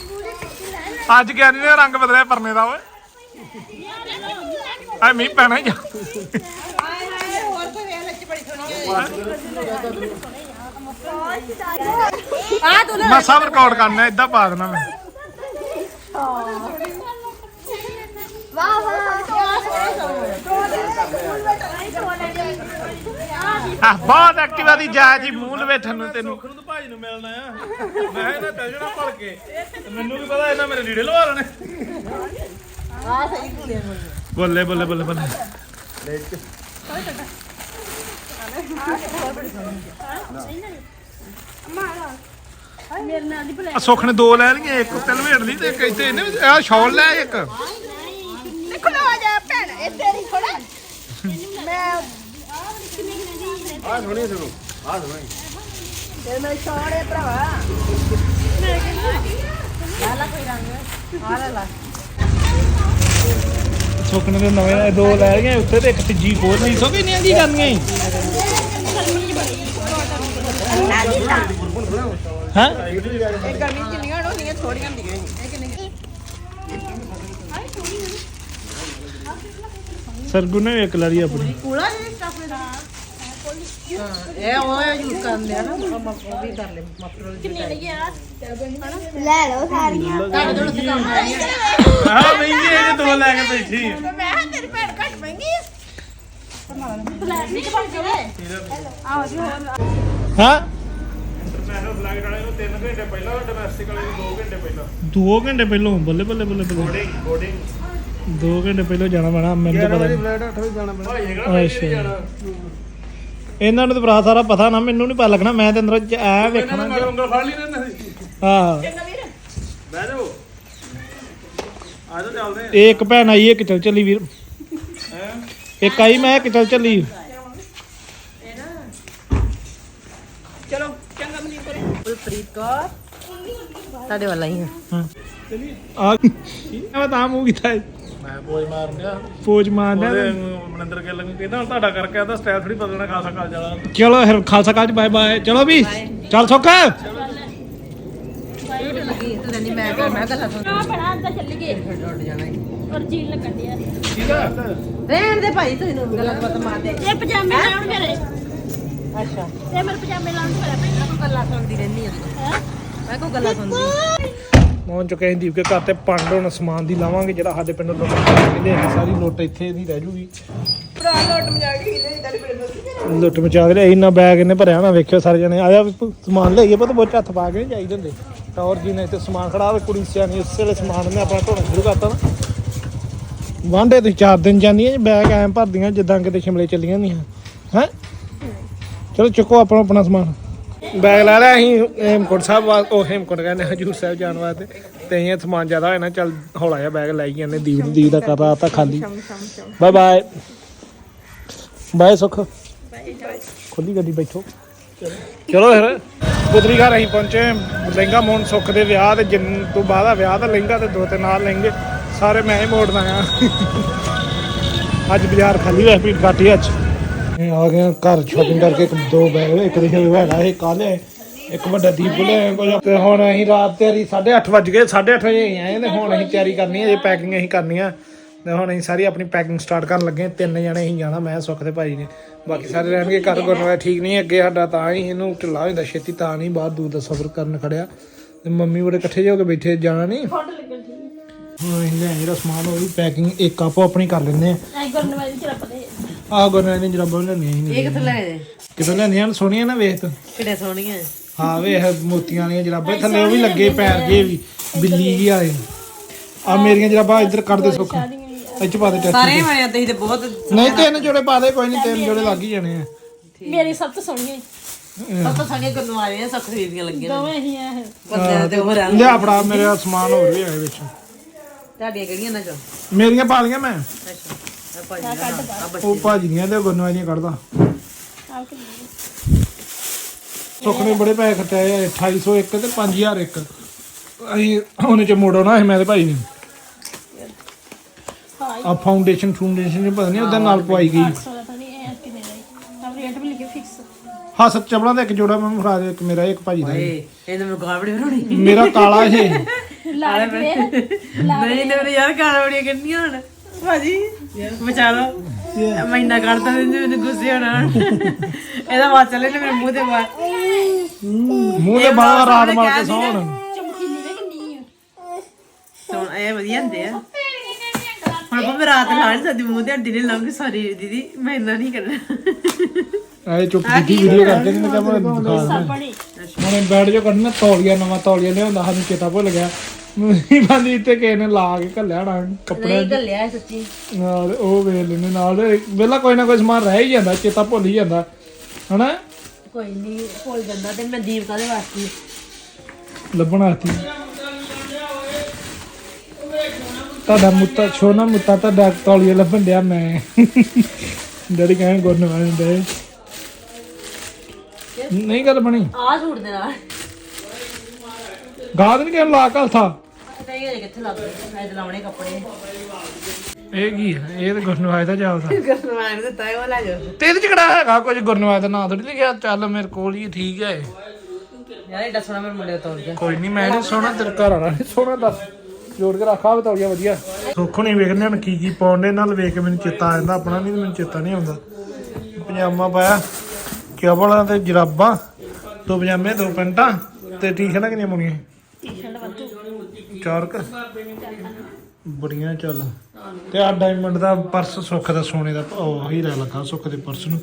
ਅੱਜ ਗਿਆਨੀ ਨੇ ਰੰਗ ਬਦਲਿਆ ਪਰਨੇ ਦਾ ਓਏ। ਆ ਮੀਂਹ ਪੈਣਾ ਹੀ ਆ। ਹਾਏ ਹਾਏ ਹੋਰ ਕੋਈ ਵੇਖ ਲੈ ਚ ਬੜੀ ਸੋਹਣੀ ਆ ਤੂੰ ਮੈਂ ਸਭ ਰਿਕਾਰਡ ਕਰਨਾ ਇਦਾਂ ਪਾ ਦੇਣਾ ਮੈਂ। ਵਾਹ ਵਾਹ ਆ ਬਹੁਤ ਐਕਟਿਵ ਆ ਦੀ ਜਾ ਜੀ ਮੂੰਹ ਲਵੇਠਣ ਨੂੰ ਤੈਨੂੰ। ਤਾਂ ਭਾਜੀ ਨੂੰ ਮਿਲਣਾ ਆ। ਮੈਂ ਇਹਨਾਂ ਟੈਨਸ਼ਨ ਭੜ ਕੇ। ਤੇ ਮੈਨੂੰ ਵੀ ਪਤਾ ਇਹਨਾਂ ਮੇਰੇ ਲੀੜੇ ਲਵਾ ਲੈਣੇ। ਆ ਸਹੀ ਬੱਲੇ ਬੱਲੇ ਬੱਲੇ ਬੱਲੇ। ਮੇਰੇ ਨਾਲ ਦੀ ਭਲੇ ਆ ਸੁੱਖ ਨੇ ਦੋ ਲੈ ਲਈਆਂ ਇੱਕ ਉੱਤੇ ਲਵੇੜ ਲਈ ਤੇ ਇੱਕ ਇੱਥੇ ਇਹਨੇ ਆ ਸ਼ਾਲ ਲੈ ਇੱਕ। ਖਲੋ ਜਾ ਭੈਣ ਇਹ ਤੇਰੀ ਥੋੜਾ ਮੈਂ ਆ ਸੁਣੀ ਸੁਣੋ ਆ ਸੁਣੀ। ਤੇ ਮੈਂ ਛੋੜੇ ਭਰਾਵਾ ਸੁੱਖ ਨੇ ਦੇ ਨਵੇਂ ਦੋ ਲੈ ਗਏ ਉੱਤੇ ਤੇ ਇੱਕ ਤੀਜੀ ਖੋਲ ਲਈ ਸੋ ਕਿੰਨੀਆਂ ਕੀ ਕਰਨੀਆਂ ਈ? ਹਾਂ? ਇਹ ਗਰਮੀ ਜਿੰਨੀਆਂ ਹੋਣੀਆਂ ਥੋੜੀਆਂ ਹੁੰਦੀਆਂ ਇਹ ਕਿੰਨੀ ਸਰਗੁਣ ਇੱਕ ਲੜੀ ਆਪਣੀ। ਕੂਲਾ ਜੀ ਸਟਫ ਦਾ ਇਹ ਉਹ ਯੂਜ਼ ਕਰਦੇ ਆ ਨਾ ਉਹ ਵੀ ਕਰ ਲੈ ਮਫਰੋਲ ਕਿੰਨੇ ਲਈ ਆ ਲੈ ਲਓ ਸਾਰੀਆਂ। ਤੁਹਾਡੇ ਤੋਂ ਸਿਖਾਉਣਾ ਹਾਂ ਨਹੀਂ ਜੀ ਇਹ ਦੋ ਲੈ ਕੇ ਬੈਠੀ। ਆ। ਮੈਂ ਕਿਹਾ ਤੇਰੀ ਭੈਣ ਘੱਟ ਮਹਿੰਗੀ ਆ। ਪਲਾਸਟਿਕ ਬਣ ਗਏ ਆਹੋ ਜੀ ਹੋਰ ਹਾਂ? ਇੰਟਰਨੈਸ਼ਨਲ ਫਲਾਈਟ ਵਾਲੇ ਨੂੰ 3 ਘੰਟੇ ਪਹਿਲਾਂ ਡੋਮੈਸਟਿਕ ਵਾਲੇ ਨੂੰ 2 ਘੰਟੇ ਪਹਿਲਾਂ 2 ਘੰਟੇ ਪਹਿਲਾਂ ਬੱਲੇ ਬੱਲੇ ਬੱਲੇ ਬੱਲੇ। ਬੋਰਡਿੰਗ ਬੋਰਡਿੰਗ 2 ਘੰਟੇ ਪਹਿਲਾਂ ਜਾਣਾ ਪੈਣਾ ਮੈਨੂੰ ਤਾਂ ਪਤਾ ਨਹੀਂ। ਫਲਾਈਟ 8 ਵਜੇ ਜਾਣਾ ਪੈਣਾ। ਭਾਈ ਕਿਹੜਾ ਅੱਛਾ। ਇਹਨਾਂ ਨੂੰ ਤਾਂ ਭਰਾ ਸਾਰਾ ਪਤਾ ਨਾ ਮੈਨੂੰ ਨਹੀਂ ਪਤਾ ਲੱਗਣਾ ਮੈਂ ਤੇ ਅੰਦਰੋਂ ਐ ਇਹਨਾਂ ਵੇਖਣਾ ਨੇ ਮਗਰ ਉਂਗਲ ਫੜ ਲਈ ਨਾ ਸੀ ਹਾਂ। ਬਹਿ ਜਾਓ। ਆ ਜਾਓ ਚੱਲਦੇ ਆ। ਇਹ ਇੱਕ ਭੈਣ ਆਈ ਇੱਕ ਚੱਲ ਚੱਲੀ ਵੀਰ। ਹੈਂ? ਇੱਕ ਆਈ ਮੈਂ ਇੱਕ ਚੱਲ ਚੱਲੀ। ਚਲੋ ਚੰਗਾ ਮਨੀਪ ਕਰੇ। ਫਰੀਦ ਕੌਰ ਤੁਹਾਡੇ ਵਾਲਾ ਹੀ ਹਾਂ। ਆ ਮੈਂ ਤਾਂ ਮੂੰਹ ਕੀਤਾ ਹੈ। ਮੈਂ ਬੋਝ ਮਾਰਨ ਡਿਆ ਫੌਜ ਮਾਰਦਾ ਉਹਦੇ ਮਨਿੰਦਰ ਗਿੱਲ ਨੂੰ ਕਹਿੰਦਾ ਹੁਣ ਤੁਹਾਡਾ ਕਰਕੇ ਆਦਾ ਸਟਾਈਲ ਥੋੜੀ ਬਦਲਣਾ ਖਾਸਾ ਕਾਲ ਜਾਣਾ ਚਲੋ ਫਿਰ ਖਾਲਸਾ ਕਾਲਜ ਬਾਏ ਬਾਏ ਚਲੋ ਵੀ ਚੱਲ ਸੁੱਖ। ਲੱਗੀ ਤੂੰ ਕਹਿੰਦੀ ਮੈਂ ਕਰ ਮੈਂ ਗੱਲਾਂ ਸੁਣ ਆ ਬੜਾ ਅੰਦਰ ਚੱਲ ਗਏ ਉੱਡ ਜਾਣਾ। ਔਰ ਜੀਲ ਲੱਗਣ ਡਿਆ ਠੀਕ ਆ। ਰਹਿਣ ਦੇ ਭਾਈ ਤੂੰ ਇਹਨੂੰ ਗੱਲਾਂ ਬਾਤਾਂ ਮਾਰ ਦੇ। ਇਹ ਪਜਾਮੇ ਲਾਉਣ ਮੇਰੇ ਅੱਛਾ। ਇਹ ਮੇਰੇ ਪਜਾਮੇ ਲਾਉਣ ਮੇਰੇ ਪੈਂਦਾ ਤੂੰ ਗੱਲਾਂ ਸੁਣਦੀ ਰਹਿੰਦੀ ਆ ਮੈਂ ਕੋ ਗੱਲਾਂ ਸੁਣਦੀ ਪਹੁੰਚ ਚੁੱਕੇ ਹਾਂ ਦੀਪ ਕੇ ਘਰ ਤੇ ਪੰਡ ਹੁਣ ਸਮਾਨ ਦੀ ਲਾਵਾਂਗੇ ਜਿਹੜਾ ਸਾਡੇ ਪਿੰਡੋਂ ਲੁੱਟ ਕਹਿੰਦੇ ਸਾਰੀ ਲੁੱਟ ਇੱਥੇ ਦੀ ਰਹਿ ਜੂਗੀ। ਭਰਾ ਲੋਟ ਮਜਾ ਗਈ ਇਹਨੇ ਤੇਰੀ ਲੁੱਟ ਮਚਾ ਕੇ ਲਿਆਈ ਨਾ ਬੈਗ ਇਹਨੇ ਭਰਿਆ ਨਾ ਵੇਖਿਓ ਸਾਰੇ ਜਣੇ। ਆਇਆ ਵੀ ਸਮਾਨ ਲਈਏ ਪੁੱਤ ਬਹੁਤ ਹੱਥ ਪਾ ਕੇ ਨਹੀਂ ਜਾਈਦੇ ਹੁੰਦੇ ਟੌਰ ਜੀ ਨੇ ਤੇ ਸਮਾਨ ਖੜਾ ਹੋਵੇ ਕੁੜੀ ਸਿਆਣੀ ਉਸੇ ਵੇਲੇ ਸਮਾਨ ਨੇ ਆਪਣਾ ਢੋਣਾ ਸ਼ੁਰੂ ਕਰਤਾ ਨਾ। ਵਾਂਡੇ ਤੁਸੀਂ ਚਾਰ ਦਿਨ ਜਾਂਦੀਆਂ ਜੀ ਬੈਗ ਐਂ ਭਰਦੀਆਂ ਜਿੱਦਾਂ ਕਿਤੇ ਸ਼ਿਮਲੇ ਚੱਲੀਆਂ ਨਹੀਂ ਹੈ? ਚਲੋ ਚੁੱਕੋ ਆਪਣਾ ਆਪਣਾ ਸਮਾਨ। ਬੈਗ ਲੈ ਲਿਆ ਅਸੀਂ ਹੇਮਕੁੰਟ ਸਾਹਿਬ ਵਾ ਉਹ ਹੇਮਕੁੰਟ ਕਹਿੰਦੇ ਹਜੂਰ ਸਾਹਿਬ ਜਾਣ ਵਾਸਤੇ। ਤੇ ਇਹ ਸਮਾਨ ਜ਼ਿਆਦਾ ਹੋਇਆ ਨਾ ਚੱਲ ਹੌਲਾ ਜਿਹਾ ਬੈਗ ਲਾਈ ਜਾਂਦੇ ਦੀਪ ਦੀ ਦਾ ਕਰ ਰਹਾ ਤਾਂ ਖਾਲੀ ਬਾਏ ਬਾਏ। ਬਾਏ ਸੁਖ। ਖੁੱਲੀ ਗੱਡੀ ਬੈਠੋ। ਚਲੋ ਫਿਰ ਪੁੱਤਰੀ ਘਰ ਅਸੀਂ ਪਹੁੰਚੇ ਲਹਿੰਗਾ ਮੋਹਨ ਸੁੱਖ ਦੇ ਵਿਆਹ ਤੇ ਜਿੰਨ ਤੋਂ ਬਾਅਦ ਆ ਵਿਆਹ ਦਾ ਲਹਿੰਗਾ ਤੇ ਦੋ ਤੇ ਨਾਲ ਲਹਿੰਗੇ ਸਾਰੇ ਮੈਂ ਹੀ ਮੋੜਨਾ ਆ ਅੱਜ ਬਾਜ਼ਾਰ ਖਾਲੀ ਹੋਇਆ ਭੀੜ ਘੱਟ ਹੀ ਅੱਜ। ਇਹ ਆ ਗਏ ਘਰ ਸ਼ਾਪਿੰਗ ਕਰਕੇ ਇੱਕ ਦੋ ਬੈਗ ਇੱਕ ਦੇ ਹੈਗਾ ਇਹ ਕਾਲੇ ਇੱਕ ਵੱਡਾ ਦੀਪ ਲੈ ਕੁਝ ਤੇ ਹੁਣ ਅਸੀਂ ਰਾਤ ਤਿਆਰੀ 8:30 ਵੱਜ ਗਏ 8:30 ਵਜੇ ਆਏ ਤੇ ਹੁਣ ਅਸੀਂ ਤਿਆਰੀ ਕਰਨੀ ਹੈ ਜੇ ਪੈਕਿੰਗ ਅਸੀਂ ਕਰਨੀ ਆ। ਤੇ ਹੁਣ ਅਸੀਂ ਸਾਰੀ ਆਪਣੀ ਪੈਕਿੰਗ ਸਟਾਰਟ ਕਰਨ ਲੱਗੇ ਹਾਂ। ਤਿੰਨ ਜਣੇ ਅਸੀਂ ਜਾਣਾ ਮੈਂ ਸੁੱਖ ਤੇ ਭਾਈ ਨੇ। ਬਾਕੀ ਸਾਰੇ ਰਹਿਣਗੇ ਘਰ ਗੁਰਨਵਾਇਆ ਠੀਕ ਨਹੀਂ ਅੱਗੇ ਸਾਡਾ ਤਾਂ ਹੀ ਇਹਨੂੰ ਢਿੱਲਾ ਹੋ ਜਾਂਦਾ ਛੇਤੀ ਤਾਂ ਨਹੀਂ ਬਾਹਰ ਦੂਰ ਦਾ ਸਫ਼ਰ ਕਰਨ ਖੜਿਆ। ਤੇ ਮੰਮੀ ਬੜੇ ਇਕੱਠੇ ਜਿਹੇ ਹੋ ਕੇ ਬੈਠੇ ਜਾਣਾ ਨਹੀਂ? ਹੁਣ ਅਸੀਂ ਲੈ ਜਿਹੜਾ ਸਮਾਨ ਉਹ ਵੀ ਪੈਕਿੰਗ ਇੱਕ ਆਪੋ ਆਪਣੀ ਕਰ ਲੈਂਦੇ ਆ। ਐ ਗੁਰਨਵਾਲੀ ਚ ਆਹ ਗੁਰਨਵਾਇਆ ਨੇ ਜਰਾਬਾਂ ਲੈਣੀਆਂ ਸੀ ਇਹ ਕਿੱਥੇ ਲੈ ਕਿਦੋਂ ਲੈਣੀਆਂ ਹਨ? ਸੋਹਣੀਆਂ ਨਾ ਵੇਖ। ਤੂੰ ਕਿਹੜੇ ਸੋਹਣੀਆਂ? ਹਾਂ ਵੇਖ ਮੋਤੀਆਂ ਵਾਲੀਆਂ ਜਰਾਬਾਂ। ਥੱਲੇ ਉਹ ਵੀ ਲੱਗੇ ਪੈਰ ਜੇ ਵੀ ਬਿੱਲੀ ਜੀ ਆਏ। ਆ ਮੇਰੀਆਂ ਜਰਾਬਾਂ ਇੱਧਰ ਕੱਢ ਦੇ ਸੁੱਖ। ਇੱਚ ਪਾ ਦੇ ਟੈਚੀ ਸਾਰੇ ਮੈਂ ਤੇ ਤੇ ਬਹੁਤ ਨਹੀਂ ਤਿੰਨ ਜੋੜੇ ਪਾ ਦੇ ਕੋਈ ਨਹੀਂ ਤਿੰਨ ਜੋੜੇ ਲੱਗ ਹੀ ਜਾਣੇ ਆ। ਮੇਰੀ ਸਭ ਤੋਂ ਸੋਹਣੀ ਸਭ ਤੋਂ ਸੋਹਣੀਆਂ ਗੁਰਨਵਾਰੀਆਂ ਸਭ ਖਰੀਦੀਆਂ ਲੱਗੀਆਂ ਦੋਵੇਂ ਹੀ ਆ ਬੰਦਿਆਂ ਤੇ ਉਮਰ ਆ ਲਿਆ ਫੜਾ ਮੇਰੇ ਸਮਾਨ ਹੋਰ ਵੀ ਹੈ ਵਿੱਚ। ਤੁਹਾਡੀਆਂ ਕਿਹੜੀਆਂ ਨਾ ਚੋ? ਮੇਰੀਆਂ ਪਾ ਲਈਆਂ ਮੈਂ। ਅੱਛਾ। ਆ ਆ ਬੱਚੇ ਉਹ ਭਾਜੀ ਦੀਆਂ ਤੇ ਦੀਆਂ ਕੱਢਦਾ। ਆਹ ਕਿ ਸੁੱਖ ਨੇ ਬੜੇ ਪੈਸੇ ਖਰਚਾਏ ਆ, 2801 ਤੇ 5001 ਅਸੀਂ ਉਹਨੇ ਚ ਮੋੜੋ ਨਾ ਮੈਂ ਤੇ ਭਾਈ ਨੇ। ਆ ਫਾਊਂਡੇਸ਼ਨ ਫਾਊਂਡੇਸ਼ਨ ਨਹੀਂ ਪਤਾ ਨਹੀਂ ਉਹਦੇ ਨਾਲ ਪਵਾਈ ਗਈ। ਸੋਲਾ ਤਾਂ ਨਹੀਂ ਐ ਕਿੰਨੇ ਦਾ ਆਪ ਰੇਟ ਵੀ ਲਿਖੇ ਫਿਕਸ ਹਾਂ ਸੱਤ ਚਪਲਾਂ ਦਾ ਇੱਕ ਜੋੜਾ ਮੈਂ ਫੜਾ ਦੇ ਇੱਕ ਮੇਰਾ ਇੱਕ ਭਾਜੀ ਦਾ। ਏ ਇਹਨੇ ਬਣਾਉਣੀ। ਮੇਰਾ ਕਾਲਾ ਇਹ। ਲਾ ਨਹੀਂ ਨੇ ਮੇਰੇ ਯਾਰ ਗਾਲ ਬੜੀਆਂ ਕੱਢਣੀਆਂ ਹੁਣ। ਭਾਜੀ। ਬਚਾ ਲਓ ਮਹੀਨਾ ਕੱਢਦਾ ਤੇ ਮੈਨੂੰ ਗੁੱਸੇ ਹੋਣਾ। ਹੁਣ। ਇਹਦਾ ਬਾਤ ਚੱਲੇ ਨੇ ਮੇਰੇ ਮੂੰਹ ਤੇ ਬਾਹਰ ਮੂੰਹ ਤੇ ਬਾਹਰ ਰਾਤ ਮਾਰ ਕੇ ਸੌਣ। ਚਮਕੀਲੀ ਦੇ ਕਿੰਨੀ ਆ। ਸੋਣ ਇਹ ਵਧੀਆ ਹੁੰਦੇ ਆ। ਹੁਣ ਭਾਵੇਂ ਰਾਤ ਲਾ ਨਹੀਂ ਸਕਦੀ ਮੂੰਹ ਤੇ ਹੱਡੀ ਨਹੀਂ ਲਾਉਂਗੀ ਸੌਰੀ ਦੀਦੀ ਮੈਂ ਇੰਨਾ ਨਹੀਂ ਕਰਨਾ। ਐ ਚੁੱਪ ਕੀਤੀ ਵੀਡੀਓ ਕਰਕੇ ਨਹੀਂ ਤਾਂ ਮੈਂ ਦਿਖਾ ਦਿੰਦਾ। ਬਣੀ ਹੁਣ ਬੈਠ ਜੋ ਕੱਢਣਾ ਤੌਲੀਆ ਨਵਾਂ ਤੌਲੀਆ ਲਿਆਉਂਦਾ ਸਾਨੂੰ ਚੇਤਾ ਭੁੱਲ ਗਿਆ। ਨਹੀਂ ਬੰਦੀ ਇੱਥੇ ਕਿਸੇ ਨੇ ਲਾ ਕੇ ਘੱਲਿਆ ਨਾ ਕੱਪੜੇ ਨਹੀਂ ਗੱਲਿਆ ਸੱਚੀ। ਨਾਲ ਉਹ ਵੇਲ ਲੈਣੇ ਨਾਲ। ਵੇਲਾ ਕੋਈ ਨਾ ਕੋਈ ਸਮਾਨ ਰਹਿ ਹੀ ਜਾਂਦਾ ਚੇਤਾ ਭੁੱਲ ਹੀ ਜਾਂਦਾ। ਹਨਾ? ਕੋਈ ਨਹੀਂ ਭੁੱਲ ਜਾਂਦਾ ਤੇ ਮੈਂ ਦੀਪ ਕਾਦੇ ਵਾਸਤੇ? ਲੱਭਣਾ ਸੀ ਤੁਹਾਡਾ ਮੁੱਤਾ ਛੋਨਾ ਮੁੱਤਾ ਤੁਹਾਡਾ ਤੌਲੀਆ ਲੱਭਣ ਡਿਆ ਮੈਂ। ਡੈਡੀ ਕਹਿਣ ਗੁਰਨ ਵਾਲੇ ਦੇ ਨਹੀਂ ਗੱਲ ਬਣੀ। ਆਹ ਸੂਟ ਦੇ ਨਾਲ। ਗਾਦ ਨਹੀਂ ਕਿ ਲਾ ਕਲ ਥਾ ਤੇ ਇਹ ਕਿੱਥੇ ਲੱਗ ਗਏ ਮੈਂ ਤੇ ਲਾਉਣੇ ਕੱਪੜੇ। ਇਹ ਕੀ ਹੈ ਇਹ ਤੇ ਗੁਰਨਵਾਜ ਦਾ ਜਾਪਦਾ ਗੁਰਨਵਾਨ ਦਿੱਤਾ ਉਹ ਲੈ ਜਾਓ। ਤੇ ਇਹਦੇ ਚ ਕਿਹੜਾ ਹੈਗਾ? ਕੁਝ ਗੁਰਨਵਾਜ ਦਾ ਨਾਂ ਥੋੜੀ ਲਿਖਿਆ? ਚੱਲ ਮੇਰੇ ਕੋਲ ਹੀ ਠੀਕ ਹੈ ਯਾਰ ਇਹ ਦੱਸਣਾ ਮੇਰੇ ਮੁੰਡੇ ਤੋਂ ਜਾ ਕੋਈ ਨਹੀਂ ਮੈਂ ਨਹੀਂ ਸੋਹਣਾ ਤੇਰੇ ਘਰ ਵਾਲਾ ਨਹੀਂ ਸੋਹਣਾ ਦੱਸ। ਜੋੜ ਕੇ ਰੱਖਾ ਬਤੌੜੀਆ ਵਧੀਆ। ਸੁੱਖ ਨਹੀਂ ਵੇਖਦੇ ਹਨ ਕੀ ਕੀ ਪਾਉਂਦੇ ਨਾਲ ਵੇਖ ਕੇ ਮੈਨੂੰ ਚੇਤਾ ਆ ਜਾਂਦਾ ਆਪਣਾ ਨਹੀਂ ਮੈਨੂੰ ਚੇਤਾ ਨਹੀਂ ਆਉਂਦਾ। ਪਜਾਮਾ ਪਾਇਆ ਕੇਵਲਾਂ ਤੇ ਜਰਾਬਾਂ ਦੋ ਪਜਾਮੇ ਦੋ ਪੈਂਟਾਂ ਤੇ ਟੀ-ਸ਼ਰਟਾਂ ਕਿੰਨੀਆਂ ਪਾਉਣੀਆਂ? ਚਾਰ ਕ ਬੜੀਆਂ ਚੱਲ। ਤੇ ਆ ਡਾਇਮੰਡ ਦਾ ਪਰਸ ਸੁੱਖ ਦਾ ਸੋਨੇ ਦਾ ਉਹ ਹੀਰਾ ਲੱਗਾ ਸੁੱਖ ਦੇ ਪਰਸ ਨੂੰ।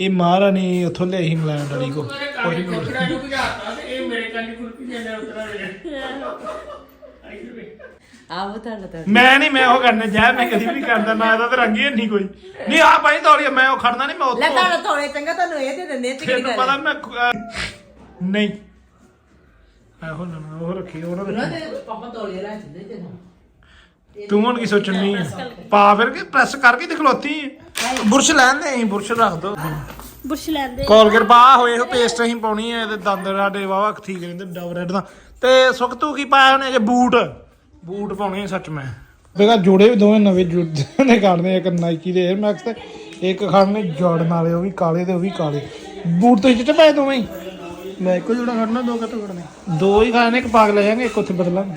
ਇਹ ਮਹਾਰਾਣੀ ਉੱਥੋਂ ਲਿਆਈ ਇੰਗਲੈਂਡ ਵਾਲੀ ਕੋ ਉਹੀ ਆਹ ਤੁਹਾਡਾ ਤਾਂ ਮੈਂ ਨਹੀਂ ਮੈਂ ਉਹ ਕਰਨੇ ਜਾ ਮੈਂ ਕਦੀ ਵੀ ਕਰਦਾ ਨਾ ਇਹਦਾ ਤੇ ਰੰਗ ਹੀ ਨਹੀਂ ਕੋਈ। ਨਹੀਂ ਆ ਭਾਈ ਦੌੜੀਆ ਮੈਂ ਉਹ ਖੜਨਾ ਨਹੀਂ ਮੈਂ ਲੈ ਉੱਥੋਂ ਤੁਹਾਡਾ ਥੋੜੇ ਚੰਗਾ ਤੁਹਾਨੂੰ ਇਹ ਦੇ ਦਿੰਦੇ ਤੇ ਤੈਨੂੰ ਗੱਲ ਪਤਾ ਮੈਂ ਨਹੀਂ। ਇਹੋ ਨਾ ਨਾ, ਉਹ ਰੱਖੀ ਉਹ ਨਾ ਰੱਖੀ। ਪਾਪਾ ਤੋਲੇ ਰੱਖ ਦਿੰਦੇ ਤੇ ਤੂੰ ਹੁਣ ਕੀ ਸੋਚਣੀ ਪਾ ਫਿਰ ਕੇ ਪ੍ਰੈਸ ਕਰਕੇ ਦਿਖਲੋਤੀ ਬੁਰਸ਼ ਲੈਣ ਦੇ ਅਸੀਂ ਬੁਰਸ਼ ਰੱਖ ਦੋ। ਬੁਰਸ਼ ਲੈਂਦੇ ਕੋਲਗੇਟ ਪਾ ਹੋਏ ਉਹ ਪੇਸਟ ਅਸੀਂ ਪਾਉਣੀ ਹੈ ਇਹਦੇ ਦੰਦ ਸਾਡੇ ਵਾਵਾ ਠੀਕ ਰਹਿੰਦੇ ਡਬ ਰੈਡ ਦਾ। ਤੇ ਸੁੱਖ ਤੂੰ ਕੀ ਪਾਇਆ ਉਹਨੇ ਜੇ ਬੂਟ? ਬੂਟ ਪਾਉਣੇ ਆ ਸੱਚ ਮੈਂ। ਬੇਗਾ ਜੋੜੇ ਵੀ ਦੋਵੇਂ ਨਵੇਂ ਜੁੜੇ ਨੇ ਕੱਢਨੇ ਇੱਕ ਨਾਈਕੀ ਦੇ 에ਅਰ ਮੈਕਸ ਤੇ ਇੱਕ ਖੜਨੇ ਜਾਰਡਨ ਵਾਲੇ ਉਹ ਵੀ ਕਾਲੇ ਤੇ ਉਹ ਵੀ ਕਾਲੇ। ਬੂਟ ਤੇ ਚਿੱਟੇ ਪਾਏ ਦੋਵੇਂ ਹੀ? ਮੈਂ ਇੱਕੋ ਜੋੜਾ ਖੜਨਾ ਦੋ ਕੱਟ ਖੜਨੇ? ਦੋ ਹੀ ਖਾਣੇ ਇੱਕ ਪਾਗ ਲੈ ਜਾਾਂਗੇ ਇੱਕ ਉੱਥੇ ਬਦਲਾਂਗੇ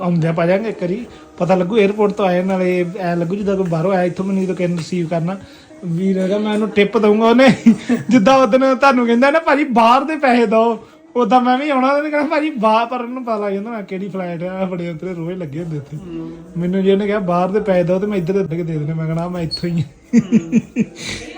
ਆਉਂਦਿਆਂ ਪਾ ਜਾਾਂਗੇ ਇੱਕ ਵਾਰੀ। ਪਤਾ ਲੱਗੂ 에어ਪੋਰਟ ਤੋਂ ਆਏ ਨਾਲੇ ਐ ਲੱਗੂ ਜਿੱਦਾਂ ਕੋਈ ਬਾਹਰੋਂ ਆਇਆ ਇੱਥੋਂ ਮੈਨੂੰ ਤਾਂ ਕਿਨ ਰਿਸੀਵ ਕਰਨਾ। ਵੀਰ ਹੈਗਾ ਮੈਂ ਉਹਨੂੰ ਟਿਪ ਦਊਂਗਾ ਉਹਨੇ। ਜਿੱਦਾਂ ਉਦੋਂ ਤੁਹਾਨੂੰ ਕਹਿੰਦਾ ਨਾ ਭਾਜੀ ਬਾਹਰ ਦੇ ਪੈਸੇ ਦਿਓ। ਉਦਾਂ ਮੈਂ ਵੀ ਆਉਣਾ ਉਹਨੇ ਕਹਿਣਾ ਭਾਜੀ ਬਾਹਰ ਪਰ ਉਹਨੂੰ ਪਤਾ ਲੱਗ ਜਾਂਦਾ ਮੈਂ ਕਿਹੜੀ ਫਲਾਈਟ ਆ? ਬੜੇ ਉਤਰੇ ਰੋਜ਼ ਲੱਗੇ ਹੁੰਦੇ ਉੱਥੇ। ਮੈਨੂੰ ਜੇ ਉਹਨੇ ਕਿਹਾ ਬਾਹਰ ਦੇ ਪੈਸੇ ਦਿਓ ਤੇ ਮੈਂ ਇੱਧਰ ਦੇ ਦੇ ਦੇਣੇ। ਮੈਂ ਕਹਣਾ ਮੈਂ ਇੱਥੋਂ ਹੀ ਹਾਂ।